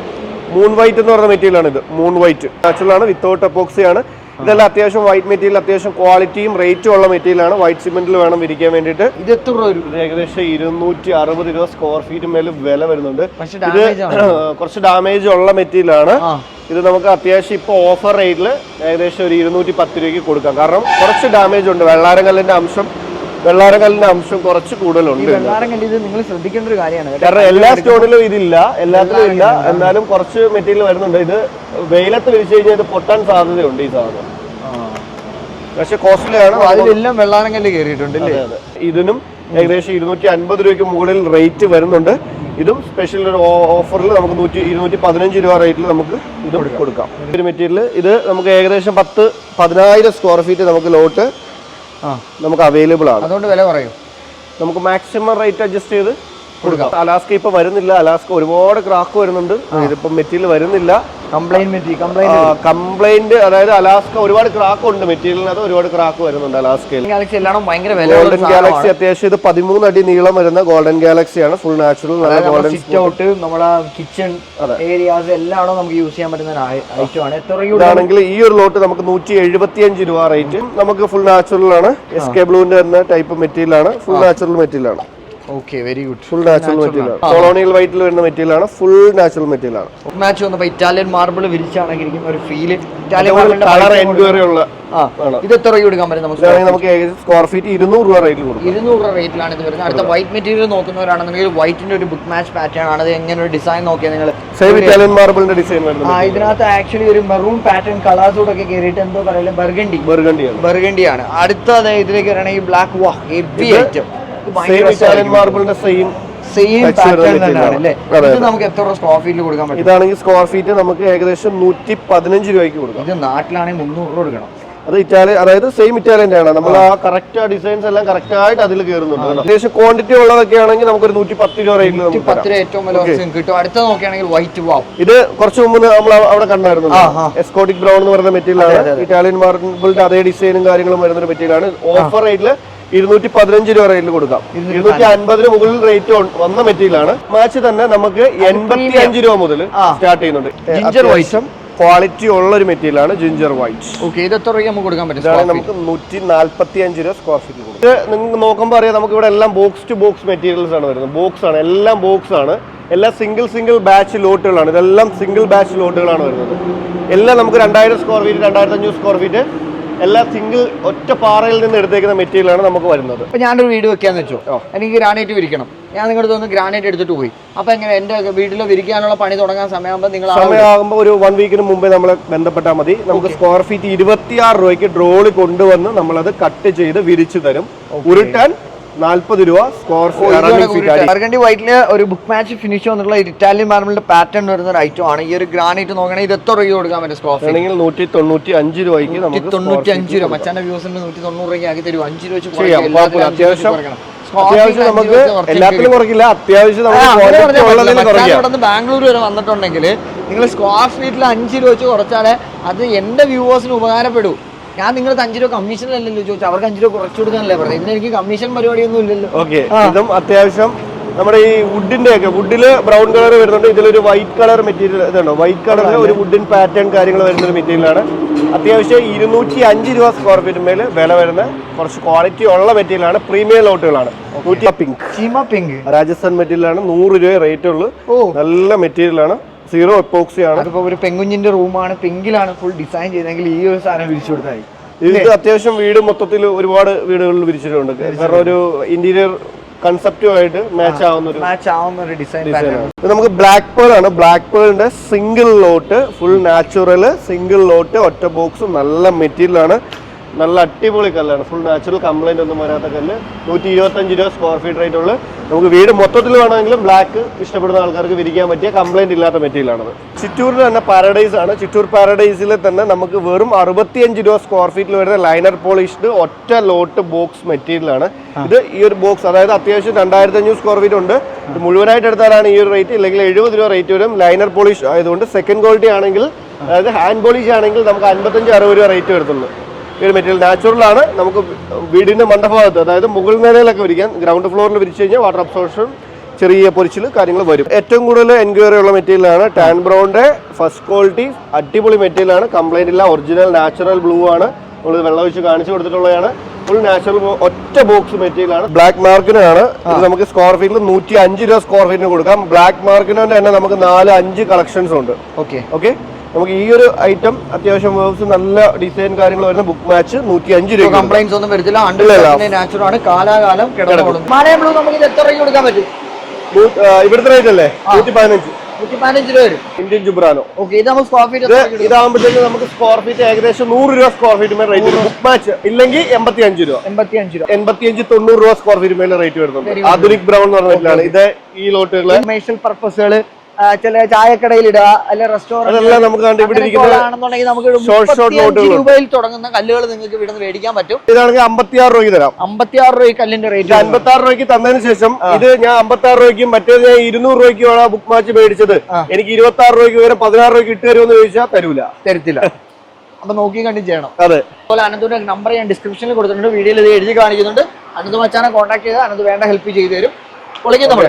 മൂൺ വൈറ്റ് എന്ന് പറഞ്ഞ മെറ്റീരിയൽ ആണ് ഇത്. മൂൺ വൈറ്റ് നാച്ചുറൽ ആണ് വിത്തൗട്ട് എപ്പോക്സി ആണ്. ഇതെല്ലാം അത്യാവശ്യം വൈറ്റ് മെറ്റീരിയൽ അത്യാവശ്യം ക്വാളിറ്റിയും റേറ്റും ഉള്ള മെറ്റീരിയൽ ആണ്. വൈറ്റ് സിമെന്റിൽ വേണം വിരിക്കാൻ വേണ്ടിയിട്ട്. ഇത് എത്ര രൂപ ഏകദേശം ഇരുന്നൂറ്റി അറുപത് രൂപ സ്ക്വയർ ഫീറ്റ് മേലെ വില വരുന്നുണ്ട്. ഇത് കുറച്ച് ഡാമേജ് ഉള്ള മെറ്റീരിയൽ ആണ്. ഇത് നമുക്ക് അത്യാവശ്യം ഇപ്പോൾ ഓഫർ റേറ്റിൽ ഏകദേശം ഒരു ഇരുന്നൂറ്റി പത്ത് രൂപയ്ക്ക് കൊടുക്കാം. കാരണം കുറച്ച് ഡാമേജ് ഉണ്ട്. വെള്ളാരങ്കല്ലിന്റെ അംശം വെള്ളാരങ്കല്ലിന്റെ അംശം കുറച്ച് കൂടുതലുണ്ട്. ഇത് നിങ്ങൾ ശ്രദ്ധിക്കേണ്ട ഒരു കാര്യമാണ് കാരണം എല്ലാ സ്റ്റോണിലും ഇതില്ല. എല്ലാത്തിലും ഇല്ല. എന്നാലും കുറച്ച് മെറ്റീരിയൽ വരുന്നുണ്ട്. ഇത് വെയിലത്ത് വിരിച്ചു കഴിഞ്ഞാൽ ഇത് പൊട്ടാൻ സാധ്യതയുണ്ട് ഈ സാധനം. പക്ഷെ കോസ്റ്റ്ലി ആണ് അപ്പൊ അതിലെല്ലാം വെള്ളാരം കല്ല് കയറിയിട്ടുണ്ട്. ഇതിനും ഏകദേശം ഇരുന്നൂറ്റി അൻപത് രൂപയ്ക്ക് മുകളിൽ റേറ്റ് വരുന്നുണ്ട്. ഇതും സ്പെഷ്യൽ ഒരു ഓഫറിൽ നമുക്ക് നൂറ്റി ഇരുന്നൂറ്റി പതിനഞ്ച് രൂപ റേറ്റിൽ നമുക്ക് ഇത് കൊടുക്കാം. ഒരു മെറ്റീരിയൽ ഇത് നമുക്ക് ഏകദേശം പത്ത് പതിനായിരം സ്ക്വയർ ഫീറ്റ് നമുക്ക് ലോട്ട് നമുക്ക് അവൈലബിൾ ആണ്. അതുകൊണ്ട് വില പറയും നമുക്ക് മാക്സിമം റേറ്റ് അഡ്ജസ്റ്റ് ചെയ്ത് കൊടുക്കാം. അലാസ്ക ഇപ്പൊ വരുന്നില്ല. അലാസ്ക ഒരുപാട് ക്രാക്ക് വരുന്നുണ്ട്. ഇതിപ്പോ മെറ്റീരിയൽ വരുന്നില്ല. കംപ്ലൈന്റ് കംപ്ലൈന്റ് അതായത് അലാസ്ക ഒരുപാട് ക്രാക്ക് ഉണ്ട് മെറ്റീരിയലിനകത്ത് ഒരുപാട് ക്രാക്ക് വരുന്നുണ്ട് അലാസ്കയിൽ. ഗോൾഡൻ ഗാലക്സി അത്യാവശ്യം ഇത് പതിമൂന്ന് അടി നീളം വരുന്ന ഗോൾഡൻ ഗാലക്സി ആണ്. ഫുൾ നാച്ചുറൽ നല്ല ഗോൾഡൻ സിറ്റ് ഔട്ട് നമ്മുടെ കിച്ചൺ ഏരിയാസ് എല്ലാം നമുക്ക് യൂസ് ചെയ്യാൻ പറ്റുന്ന ഐറ്റം ആണ്. എത്ര ഇതാണെങ്കിൽ ഈ ഒരു ലോട്ട് നമുക്ക് നൂറ്റി എഴുപത്തി അഞ്ച് രൂപ റേറ്റ് നമുക്ക് ഫുൾ നാച്ചുറൽ ആണ്. എസ് കെ ബ്ലൂവിന്റെ തന്നെ ടൈപ്പ് മെറ്റീരിയൽ ആണ്. ഫുൾ നാച്ചുറൽ മെറ്റീരിയൽ ആണ്. Okay very good full natural material ആണ്. കൊളോണിയൽ വൈറ്റിൽ വരുന്ന മെറ്റീരിയൽ ആണ്. ഫുൾ നാച്ചുറൽ മെറ്റീരിയൽ ആണ്. മാച്ച് വന്നപ്പോ ഇറ്റാലിയൻ മാർബിൾ വിരിച്ചാണെങ്കിൽ ഒരു ഫീൽ ഇറ്റാലിയൻ കളർ എൻക്വയറി ഉള്ള ഇത് എത്ര രൂപ കൊടുക്കാൻ പറ്റും നമുക്ക് നമുക്ക് സ്ക്വയർ ഫീറ്റ് ഇരുന്നൂറ് രൂപ റേറ്റിൽ കൊടുക്കും. ഇരുന്നൂറ് രൂപ റേറ്റിലാണ് ഇത് വരുന്നത്. അടുത്ത വൈറ്റ് മെറ്റീരിയൽ നോക്കുന്നവരാണെന്നുണ്ടെങ്കിൽ വൈറ്റിന്റെ ഒരു ബുക്ക് മാച്ച് പാറ്റേൺ ആണ്. അത് എങ്ങനെ ഒരു ഡിസൈൻ നോക്കിയാൽ നിങ്ങൾ സെയിം ഇറ്റാലിയൻ മാർബിളിന്റെ ഡിസൈൻ വരുന്നത് ആ ഇതിനകത്ത് ആക്ച്വലി ഒരു മെറൂൺ പാറ്റേൺ കളേഴ്സോടെ ഒക്കെ കയറിയിട്ട് എന്തോ പറയില്ല ബർഗണ്ടി. ബർഗണ്ടിയാണ്. ബർഗണ്ടി ആണ് അടുത്ത ഇതിലേക്ക് വരണമെങ്കിൽ ബ്ലാക്ക് വാ ഹെവി ഐറ്റം സെയിം ഇറ്റാലിയൻ മാർബിളിന്റെ സെയിം സെയിം touch പാറ്റേൺ വരുന്ന തന്നെയാണ് അല്ലേ? ഇത് നമുക്ക് എത്ര സ്ക്വയർ ഫീറ്റിൽ കൊടുക്കാൻ പറ്റും? ഇതാണെങ്കിൽ സ്ക്വയർ ഫീറ്റ് നമുക്ക് ഏകദേശം നൂറ്റി പതിനഞ്ച് രൂപയ്ക്ക് കൊടുക്കാം. ഇത് നാട്ടിലാണെങ്കിൽ മുന്നൂറ് രൂപ കൊടുക്കണം. അത് ഇറ്റാലിയൻ അതായത് സെയിം ഇറ്റാലിയന്റെ ആണ്. നമ്മൾ ആ. കറക്റ്റ് ആ ഡിസൈൻസ് എല്ലാം കറക്റ്റ് ആയിട്ട് അതിൽ കയറുന്നുണ്ട്. ഏകദേശം ക്വാണ്ടിറ്റി ഉള്ളതൊക്കെ ആണെങ്കിൽ നമുക്ക് ഒരു നൂറ്റി പത്ത് രൂപ റേറ്റിൽ നമുക്ക് പത്ത് രൂപ ഏറ്റവും വില കിട്ടും. അടുത്ത നോക്കുകയാണെങ്കിൽ വൈറ്റ് വാവ് ഇത് കുറച്ച് മുമ്പ് നമ്മൾ അവിടെ കണ്ടായിരുന്നു. എസ്കോട്ടിക് ബ്രൗൺ എന്ന് പറയുന്ന മെറ്റീരിയൽ ആണ്. ഇറ്റാലിയൻ മാർബിളിന്റെ അതേ ഡിസൈനും കാര്യങ്ങളും വരുന്ന ഒരു മെറ്റീരിയൽ ആണ് ഓഫർ റേറ്റിൽ ഇരുന്നൂറ്റി പതിനഞ്ച് രൂപ റേറ്റിൽ കൊടുക്കാം. ഇരുന്നൂറ്റി അൻപതിന് മുകളിൽ റേറ്റ് വന്ന മെറ്റീരിയൽ ആണ്. മാച്ച് തന്നെ നമുക്ക് എൺപത്തി അഞ്ച് രൂപ മുതൽ സ്റ്റാർട്ട് ചെയ്യുന്നുണ്ട്. ജിഞ്ചർ വൈസം ക്വാളിറ്റി ഉള്ള ഒരു മെറ്റീരിയൽ ആണ് ജിഞ്ചർ വൈറ്റ് ഓക്കെ ഇത് എത്ര രൂപയ്ക്ക് നമുക്ക് കൊടുക്കാൻ പറ്റും? നമുക്ക് നൂറ്റി നാല്പത്തി അഞ്ച് രൂപ സ്ക്വയർ ഫീറ്റ് കൊടുക്കും. ഇത് നിങ്ങൾക്ക് നോക്കുമ്പോൾ അറിയാം നമുക്ക് ഇവിടെ എല്ലാം ബോക്സ് ടു ബോക്സ് മെറ്റീരിയൽസ് ആണ് വരുന്നത്. ബോക്സ് ആണ് എല്ലാം ബോക്സ് ആണ്. എല്ലാ സിംഗിൾ സിംഗിൾ ബാച്ച് ലോട്ടുകളാണ് ഇതെല്ലാം സിംഗിൾ ബാച്ച് ലോട്ടുകളാണ് വരുന്നത്. എല്ലാം നമുക്ക് രണ്ടായിരം സ്ക്വയർ ഫീറ്റ് രണ്ടായിരത്തി അഞ്ഞൂറ് സ്ക്വയർ ഫീറ്റ് എല്ലാം സിംഗിൾ ഒറ്റ പാറയിൽ നിന്ന് എടുത്തേക്കുന്ന മെറ്റീരിയലാണ് നമുക്ക് വരുന്നത്. ഇപ്പൊ ഞാനൊരു വീട് വെക്കാന്ന് വെച്ചു. എനിക്ക് ഗ്രാനൈറ്റ് വിരിക്കണം. ഞാൻ നിങ്ങളുടെ തോന്നുന്നു ഗ്രാനൈറ്റ് എടുത്തിട്ട് പോയി. അപ്പൊ എങ്ങനെ എന്റെ വീട്ടിൽ വിരിക്കാനുള്ള പണി തുടങ്ങാൻ സമയമാകുമ്പോൾ നിങ്ങൾ സമയമാകുമ്പോൾ ഒരു വൺ വീക്കിന് മുമ്പേ നമ്മൾ ബന്ധപ്പെട്ടാൽ മതി. നമുക്ക് സ്ക്വയർ ഫീറ്റ് ഇരുപത്തിയാറ് രൂപയ്ക്ക് ഡ്രോളി കൊണ്ടുവന്ന് നമ്മളത് കട്ട് ചെയ്ത് വിരിച്ചു തരും. ഉരുട്ടാൻ നാൽപ്പത് രൂപ സ്ക്വയർ ഫീറ്റ് വൈറ്റിൽ ഒരു ബുക്ക് മാച്ച് ഫിനിഷ് വന്നിട്ടുള്ള ഇറ്റാലിയൻ മാർബിളിന്റെ പാറ്റേൺ വരുന്ന ഒരു ഐറ്റം ആണ്. ഈ ഒരു ഗ്രാനൈറ്റ് നോക്കണമെങ്കിൽ ഇത് എത്ര രൂപ കൊടുക്കാൻ പറ്റും സ്ക്വയർ ഫീറ്റ് നൂറ്റി തൊണ്ണൂറ്റി അഞ്ച് രൂപയ്ക്ക് നമുക്ക് തൊണ്ണൂറ്റി അഞ്ച് രൂപ. മച്ചാന്റെ വ്യൂസിന് നൂറ്റി തൊണ്ണൂറ് രൂപയ്ക്ക് ആക്കി തരും അഞ്ച് രൂപ വെച്ച് അത്യാവശ്യം അത്യാവശ്യം നമുക്ക് എല്ലാത്തിലും കുറയ്ക്കില്ല. അത്യാവശ്യം നമുക്ക് ബാംഗ്ലൂർ വരെ വന്നിട്ടുണ്ടെങ്കിൽ നിങ്ങൾ സ്ക്വയർ ഫീറ്റിൽ അഞ്ച് രൂപ വെച്ച് കുറച്ചാലേ അത് എന്റെ വ്യൂവേഴ്സിന് ഉപകാരപ്പെടൂ. ഞാൻ നിങ്ങൾ അഞ്ചു രൂപ കമ്മീഷൻ അല്ലല്ലോ ചോദിച്ചു അവർക്ക് അഞ്ചു രൂപ കുറച്ചു കൊടുക്കാനല്ലേ പറഞ്ഞത്. ഇതിന് എനിക്ക് കമ്മീഷൻ പരിപാടിയൊന്നും ഇല്ലല്ലോ. ഓക്കെ ഇതും അത്യാവശ്യം നമ്മുടെ ഈ വുഡിന്റെ ഒക്കെ വുഡിൽ ബ്രൗൺ കളർ വരുന്നുണ്ട്. ഇതിലൊരു വൈറ്റ് കളർ മെറ്റീരിയൽ ഇതുണ്ടോ? വൈറ്റ് കളറിൽ ഒരു വുഡിൻ പാറ്റേൺ കാര്യങ്ങൾ വരുന്ന ഒരു മെറ്റീരിയലാണ് അത്യാവശ്യം ഇരുന്നൂറ്റി അഞ്ച് രൂപ സ്ക്വയർ ഫീറ്റ് മേൽ വില വരുന്ന കുറച്ച് ക്വാളിറ്റി ഉള്ള മെറ്റീരിയലാണ് പ്രീമിയം ലോട്ടുകളാണ് പിങ്ക് പിങ്ക് രാജസ്ഥാൻ മെറ്റീരിയലാണ് നൂറ് രൂപ റേറ്റ് ഉള്ളൂ. നല്ല നല്ല മെറ്റീരിയലാണ് സീറോ എപ്പോക്സി ആണ്. അതിപ്പോ ഒരു പെങ്കുഞ്ഞിന്റെ റൂമാണ് പിങ്കിലാണ് ഫുൾ ഡിസൈൻ ചെയ്തെങ്കിൽ ഈ ഒരു സാധനം വിരിച്ചു കൊടുത്തായി ഇത് അത്യാവശ്യം വീട് മൊത്തത്തിൽ ഒരുപാട് വീടുകളിൽ വിരിച്ചിട്ടുണ്ട്. കാരണം ഒരു ഇന്റീരിയർ കൺസെപ്റ്റുമായിട്ട് മാച്ച് ആവുന്ന ഒരു മാച്ച് ആവുന്ന ഒരു ഡിസൈൻ നമുക്ക് ബ്ലാക്ക് പേൾ ആണ്. Black പേളിന്റെ single lot full natural single lot ഒറ്റ ബോക്സ് നല്ല മെറ്റീരിയൽ ആണ്. നല്ല അടിപൊളി കല്ലാണ്. ഫുൾ നാച്ചുറൽ കംപ്ലൈന്റ് ഒന്നും വരാത്ത കല്ല്. നൂറ്റി ഇരുപത്തഞ്ച് രൂപ സ്ക്വയർ ഫീറ്റ് റേറ്റ് ഉള്ളു. നമുക്ക് വീട് മൊത്തത്തിൽ വേണമെങ്കിലും ബ്ലാക്ക് ഇഷ്ടപ്പെടുന്ന ആൾക്കാർക്ക് വിരിക്കാൻ പറ്റിയ കംപ്ലൈന്റ് ഇല്ലാത്ത മെറ്റീരിയൽ ആണത്. ചിറ്റൂരിൽ തന്നെ പാരഡൈസ് ആണ്. ചിറ്റൂർ പാരഡൈസിൽ തന്നെ നമുക്ക് വെറും അറുപത്തിയഞ്ച് രൂപ സ്ക്വയർ ഫീറ്റിൽ വരുന്ന ലൈനർ പോളിഷ്ഡ് ഒറ്റ ലോട്ട് ബോക്സ് മെറ്റീരിയലാണ് ഇത് ഈ ഒരു ബോക്സ് അതായത് അത്യാവശ്യം രണ്ടായിരത്തി അഞ്ഞൂറ് സ്ക്വയർ ഫീറ്റ് ഉണ്ട്. ഇത് മുഴുവനായിട്ട് എടുത്താലാണ് ഈ ഒരു റേറ്റ് അല്ലെങ്കിൽ എഴുപത് രൂപ റേറ്റ് വരും. ലൈനർ പോളിഷ് ആയതുകൊണ്ട് സെക്കൻഡ് ക്വാളിറ്റി ആണെങ്കിൽ അതായത് ഹാൻഡ് പോളിഷ് ആണെങ്കിൽ നമുക്ക് അൻപത്തഞ്ച് അറുപത് രൂപ റേറ്റ് വരുത്തുള്ളൂ. ഈ ഒരു മെറ്റീരിയൽ നാച്ചുറലാണ്. നമുക്ക് വീടിന്റെ മണ്ഡപഭാഗത്ത് അതായത് മുകൾ നിലയിലൊക്കെ വിരിക്കാൻ ഗ്രൗണ്ട് ഫ്ലോറിൽ വിരിച്ചു കഴിഞ്ഞാൽ വാട്ടർ അബ്സോർഷൻ ചെറിയ പൊരിച്ചിൽ കാര്യങ്ങൾ വരും. ഏറ്റവും കൂടുതൽ എൻക്വയറി ഉള്ള മെറ്റീരിയലാണ് ടാൻ ബ്രൗണിന്റെ ഫസ്റ്റ് ക്വാളിറ്റി അടിപൊളി മെറ്റീരിയലാണ് കംപ്ലൈന്റ് ഇല്ല ഒറിജിനൽ നാച്ചുറൽ ബ്ലൂ ആണ്. നമ്മൾ വെള്ളം വെച്ച് കാണിച്ചു കൊടുത്തിട്ടുള്ളതാണ്. ഫുൾ നാച്ചുറൽ ഒറ്റ ബോക്സ് മെറ്റീരിയലാണ് ബ്ലാക്ക് മാർക്കിനാണ്. ഇത് നമുക്ക് സ്ക്വയർ ഫീറ്റിൽ നൂറ്റി അഞ്ച് രൂപ സ്ക്വയർ ഫീറ്റിന് കൊടുക്കാം. ബ്ലാക്ക് മാർക്കിന് തന്നെ നമുക്ക് നാല് അഞ്ച് കളക്ഷൻസ് ഉണ്ട്. ഓക്കെ. ഓക്കെ? നമുക്ക് ഈ ഒരു ഐറ്റം അത്യാവശ്യം വേവ്സ് നല്ല ഡിസൈൻ കാര്യങ്ങൾ വരുന്ന ബുക്ക് മാച്ച് നൂറ്റി അഞ്ച് രൂപ കംപ്ലൈൻസ് ഒന്നും വരത്തില്ല. അണ്ടർ നാച്ചുറൽ ആണ്. കാലാകാലം മാലയം ബ്ലൂ നമുക്ക് ഇത് എത്ര രൂപ കൊടുക്കാൻ പറ്റും? ഇവിടുത്തെ റേറ്റ് അല്ലേ? നൂറ്റി പതിനഞ്ച് ഇന്ത്യൻ ജുബ്രാനോ ഇതാകുമ്പോഴത്തേക്ക് നമുക്ക് സ്ക്വയർ ഫീറ്റ് ഏകദേശം നൂറ് രൂപ സ്ക്വയർ ഫീറ്റ് മേലെ റേറ്റ് ബുക്ക് മാച്ച് ഇല്ലെങ്കിൽ എൺപത്തി അഞ്ച് രൂപ. എൺപത്തി അഞ്ച് രൂപ. എൺപത്തി അഞ്ച് തൊണ്ണൂറ് രൂപ സ്ക്വയർ ഫീറ്റ് മേലെ റേറ്റ് വരുന്നുണ്ട്. ആധുനിക് ബ്രൗൺ എന്ന് പറഞ്ഞിട്ടാണ് ഇത് ഈ ലോട്ടുകൾ കമേഴ്ഷ്യൽ പർപ്പസുകൾ ചില ചായക്കടയിൽ ഇടുക അല്ലെ റെസ്റ്റോറന്റ്. രൂപയിൽ തുടങ്ങുന്ന കല്ലുകൾ നിങ്ങൾക്ക് ഇവിടെ നിന്ന് മേടിക്കാൻ പറ്റും. ഇതാണെങ്കിൽ അമ്പത്തി ആറ് രൂപയ്ക്ക് തരാം. അമ്പത്തി ആറ് രൂപ ഈ കല്ലിന്റെ റേറ്റ് അമ്പത്തി ആറ് രൂപയ്ക്ക് തന്നതിന് ശേഷം ഇത് ഞാൻ അമ്പത്തി ആറ് രൂപയ്ക്കും മറ്റേത് ഞാൻ ഇരുന്നൂറ് രൂപയ്ക്കുമാണ് ബുക്ക് മാച്ച് മേടിച്ചത്. എനിക്ക് ഇരുപത്തി ആറ് രൂപയ്ക്ക് വരെ പതിനാറ് രൂപയ്ക്ക് ഇട്ട് തരുമെന്ന് ചോദിച്ചാൽ തരൂല. തരത്തില്ല. അപ്പൊ നോക്കി കണ്ടി ചെയ്യണം. അതെ. അതുപോലെ അനന്തുവിന്റെ നമ്പർ ഞാൻ ഡിസ്ക്രിപ്ഷനിൽ കൊടുത്തിട്ടുണ്ട് വീഡിയോയിൽ ഇത് എഴുതി കാണിക്കുന്നുണ്ട്. അനന്ത് മച്ചാനെ കോൺടാക്ട് ചെയ്ത് അനന്ത് വേണ്ട ഹെൽപ്പ് ചെയ്തു തരും. വിളിക്കുന്നു നമ്മൾ.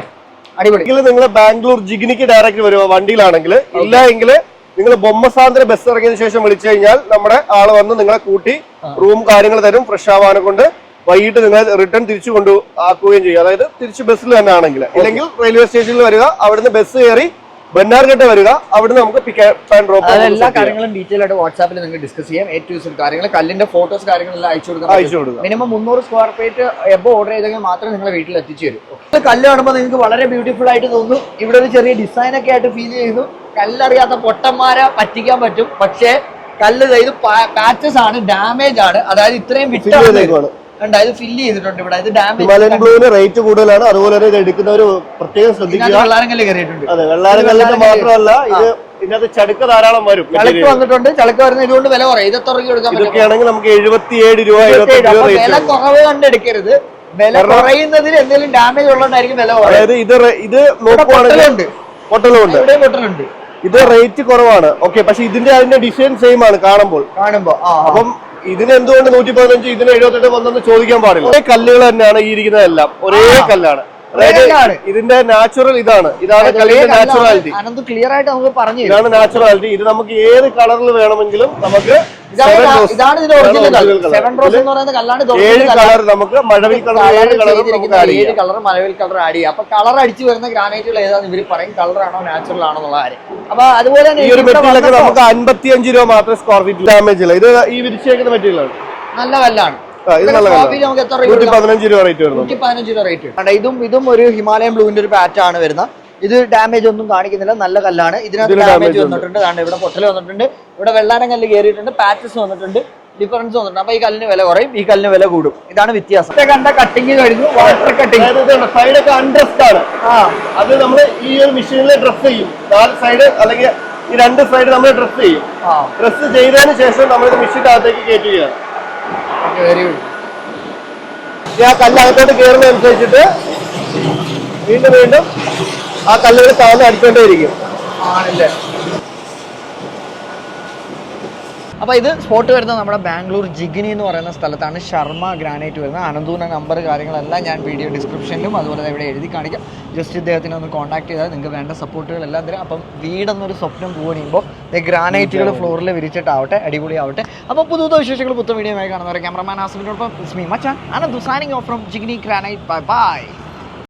അടിപൊളി. നിങ്ങൾ ബാംഗ്ലൂർ ജിഗ്നിക്ക് ഡയറക്റ്റ് വരുമോ വണ്ടിയിലാണെങ്കിൽ. ഇല്ല എങ്കിൽ നിങ്ങൾ ബൊമ്മസാന്ദ്ര ബസ് ഇറങ്ങിയതിനു ശേഷം വിളിച്ചു കഴിഞ്ഞാൽ നമ്മുടെ ആൾ വന്ന് നിങ്ങളെ കൂട്ടി റൂം കാര്യങ്ങൾ തരും ഫ്രഷ് ആവാനെ കൊണ്ട് വൈകിട്ട് നിങ്ങൾ റിട്ടേൺ തിരിച്ചു കൊണ്ടു ആക്കുകയും ചെയ്യും. അതായത് തിരിച്ച് ബസ്സിൽ തന്നെ ആണെങ്കിൽ അല്ലെങ്കിൽ റെയിൽവേ സ്റ്റേഷനിൽ വരിക അവിടുന്ന് ബസ് കയറി ബന്നാർഘട്ട വരിക അവിടുന്ന് നമുക്ക് പിക്ക് ആൻഡ് ഡ്രോപ്പ് എല്ലാ കാര്യങ്ങളും ഡീറ്റെയിൽ ആയിട്ട് വാട്സാപ്പിൽ നിങ്ങൾക്ക് ഡിസ്കസ് ചെയ്യാം. എ ടു കാര്യങ്ങൾ കല്ലിന്റെ ഫോട്ടോസ് കാര്യങ്ങളെല്ലാം അയച്ചു കൊടുക്കാം അയച്ചു കൊടുക്കാം മിനിമം മുന്നൂറ് സ്ക്വയർ ഫീറ്റ് എബോ ഓർഡർ ചെയ്തെങ്കിൽ മാത്രമേ നിങ്ങളെ വീട്ടിൽ എത്തിച്ചു തരൂ. കല്ല് കാണുമ്പോൾ നിങ്ങൾക്ക് വളരെ ബ്യൂട്ടിഫുൾ ആയിട്ട് തോന്നുന്നു ഇവിടെ ഒരു ചെറിയ ഡിസൈൻ ഒക്കെ ആയിട്ട് ഫീൽ ചെയ്യുന്നു കല്ലറിയാത്ത പൊട്ടന്മാരെ പറ്റിക്കാൻ പറ്റും. പക്ഷേ കല്ല് ഇത് പാച്ചസ് ആണ് ഡാമേജ് ആണ്. അതായത് ഇത്രയും ചെയ്തേക്കുവാണ്. കണ്ടോ ഇത് ഫില്ല് ചെയ്തിട്ടുണ്ട് ഇവിടെ. ഇത് ഹിമാലയൻ ഡാമേജ് ബ്ലൂവിന് റേറ്റ് കൂടുതലാണ്. അതുപോലെ തന്നെ ഇത് എടുക്കുന്നവർ പ്രത്യേകം ശ്രദ്ധിക്കുക. വെള്ളാരങ്കല്ല് കയറിയിട്ടുണ്ട്. അതെ വെള്ളാരക്കല്ലിന്റെ മാത്രമല്ല ഇത് ഇതിനകത്ത് ചടുക്ക ധാരാളം വരും ചളക്ക് വന്നിട്ടുണ്ട്. ചളക്ക് വരുന്ന ഇതുകൊണ്ട് വില കുറയും. ഇത് തുറക്കി കൊടുക്കാൻ പറ്റും? ഇതൊക്കെയാണെങ്കിൽ നമുക്ക് എഴുപത്തിയേഴ് രൂപ എഴുപത്തി അപ്പൊ രൂപ വില കുറവ് കണ്ടെടുക്കരുത്. വില കുറയുന്നതിൽ എന്തെങ്കിലും ഡാമേജ് ഉള്ളതുകൊണ്ടായിരിക്കും വില കുറയുന്നത് അതായത് ഇത് റെ- ഇത് നോക്കുവാണെങ്കിൽ പൊട്ടലുണ്ട്. ഇവിടെയും പൊട്ടലുണ്ട്. ഇത് റേറ്റ് കുറവാണ്. ഓക്കെ പക്ഷെ ഇതിന്റെ അതിന്റെ ഡിസൈൻ സെയിം ആണ് കാണുമ്പോൾ. കാണുമ്പോ ആ. അപ്പം ഇതിന് എന്തുകൊണ്ട് നൂറ്റി പതിനഞ്ച് ഇതിന് എഴുപത്തെട്ട് വന്നെന്ന് ചോദിക്കാൻ പാടില്ല. ഒരേ കല്ലുകൾ തന്നെയാണ് ഈ ഇരിക്കുന്നതെല്ലാം. ഒരേ കല്ലാണ്. അതായത് ഇതിന്റെ നാച്ചുറൽ ഇതാണ്. ഇതാണ് കളിയുടെ നാച്ചുറാലിറ്റി അനന്ത് ക്ലിയർ ആയിട്ട് നമുക്ക് പറഞ്ഞു ഇതാണ് നാച്ചുറാലിറ്റി ഇത് നമുക്ക് ഏത് കളറിൽ വേണമെങ്കിലും നമുക്ക് ഇതാണ് ഇതിന്റെ ഒറിജിനൽ സെവൻ റോസ് എന്ന് പറയുന്ന കല്ലാണ് ഏഴ് കളർ നമുക്ക് മഴവിൽ കളർ ഏഴ് കളർ ഏഴ് കളർ മഴവിൽ കളർ ആഡ് ചെയ്യാം. അപ്പൊ കളർ അടിച്ചു വരുന്ന ഗ്രാനൈറ്റുകൾ ഏതാന്ന് ഇവർ പറയും. കളർ ആണോ നാച്ചുറൽ ആണോ എന്നുള്ള കാര്യം. അപ്പൊ അതുപോലെ തന്നെ ഈ ഒരു മെറ്റീരിയലൊക്കെ നമുക്ക് അൻപത്തിയഞ്ച് രൂപ മാത്രമേ സ്ക്വയർ ഫീറ്റ് ഡാമേജ് ഇല്ല ഇത് ഈ വിരിച്ചേക്കുന്ന മെറ്റീരിയലാണ് നല്ല കല്ലാണ്. രൂപ നൂറ്റി പതിനഞ്ച് രൂപ റേറ്റ് വരുന്നുണ്ട്. നൂറ്റി പതിനഞ്ച് രൂപ റേറ്റ് ഇതും ഇതും ഒരു ഹിമാലയൻ ബ്ലൂവിന്റെ ഒരു പാറ്റ് ആണ് വരുന്നത്. ഇത് ഡാമേജ് ഒന്നും കാണിക്കുന്നില്ല. നല്ല കല്ലാണ്. ഇതിനകത്ത് ഡാമേജ് വന്നിട്ടുണ്ട്. കാരണം ഇവിടെ പൊട്ടൽ വന്നിട്ടുണ്ട്. ഇവിടെ വെള്ളാരം കല്ല് കയറിയിട്ടുണ്ട് പാച്ചസ് വന്നിട്ടുണ്ട്. ഡിഫറൻസ് വന്നിട്ടുണ്ട്. അപ്പൊ ഈ കല്ലിന് വില കുറയും. ഈ കല്ലിന് വില കൂടും. ഇതാണ് വ്യത്യാസം. കണ്ട കട്ടിങ് കഴിഞ്ഞു. വാട്ടർ കട്ടിങ് സൈഡൊക്കെ അൺഡ്രസ്ഡ് ആണ്. ആ. അത് നമ്മൾ ഈ ഒരു മെഷീനിൽ ഡ്രസ് ചെയ്യും. നാല് സൈഡ് അല്ലെങ്കിൽ ഈ രണ്ട് സൈഡ് നമ്മൾ ഡ്രസ് ചെയ്യും. ഡ്രസ് ചെയ്തതിന് ശേഷം നമ്മൾ മെഷീൻ മെഷീന്റെ അകത്തേക്ക് കയറ്റുകയാണ്. വെരി ഗുഡ് ഈ ആ കല്ല് അകത്തോട്ട് കയറുന്നതനുസരിച്ചിട്ട് വീണ്ടും വീണ്ടും ആ കല്ലുകൾ താഴ്ന്ന് അടിച്ചുകൊണ്ടേയിരിക്കും ആണല്ലേ? അപ്പോൾ ഇത് സ്പോട്ട് വരുന്നത് നമ്മുടെ ബാംഗ്ലൂർ ജിഗ്നി എന്ന് പറയുന്ന സ്ഥലത്താണ്. ശർമ്മ ഗ്രാനൈറ്റ് വരുന്നത്. അനന്തൂന നമ്പർ കാര്യങ്ങളെല്ലാം ഞാൻ വീഡിയോ ഡിസ്ക്രിപ്ഷനിലും അതുപോലെ ഇവിടെ എഴുതി കാണിക്കാം. ജസ്റ്റ് ഇദ്ദേഹത്തിനെ ഒന്ന് കോൺടാക്ട് ചെയ്താൽ നിങ്ങൾക്ക് വേണ്ട സപ്പോർട്ടുകളെല്ലാം തരാം. അപ്പം വീടെന്നൊരു സ്വപ്നം പൂവണിയുമ്പോൾ ഗ്രാനൈറ്റുകൾ ഫ്ലോറിൽ വിരിച്ചിട്ടാവട്ടെ അടിപൊളിയാവട്ടെ. അപ്പോൾ പുതു വിശേഷങ്ങൾ പുത്ത വീഡിയോ ആയി കാണുന്നവരെ cameraman ആസിഫിനോടൊപ്പം Machan Ananthu signing off from Jigni granite bye bye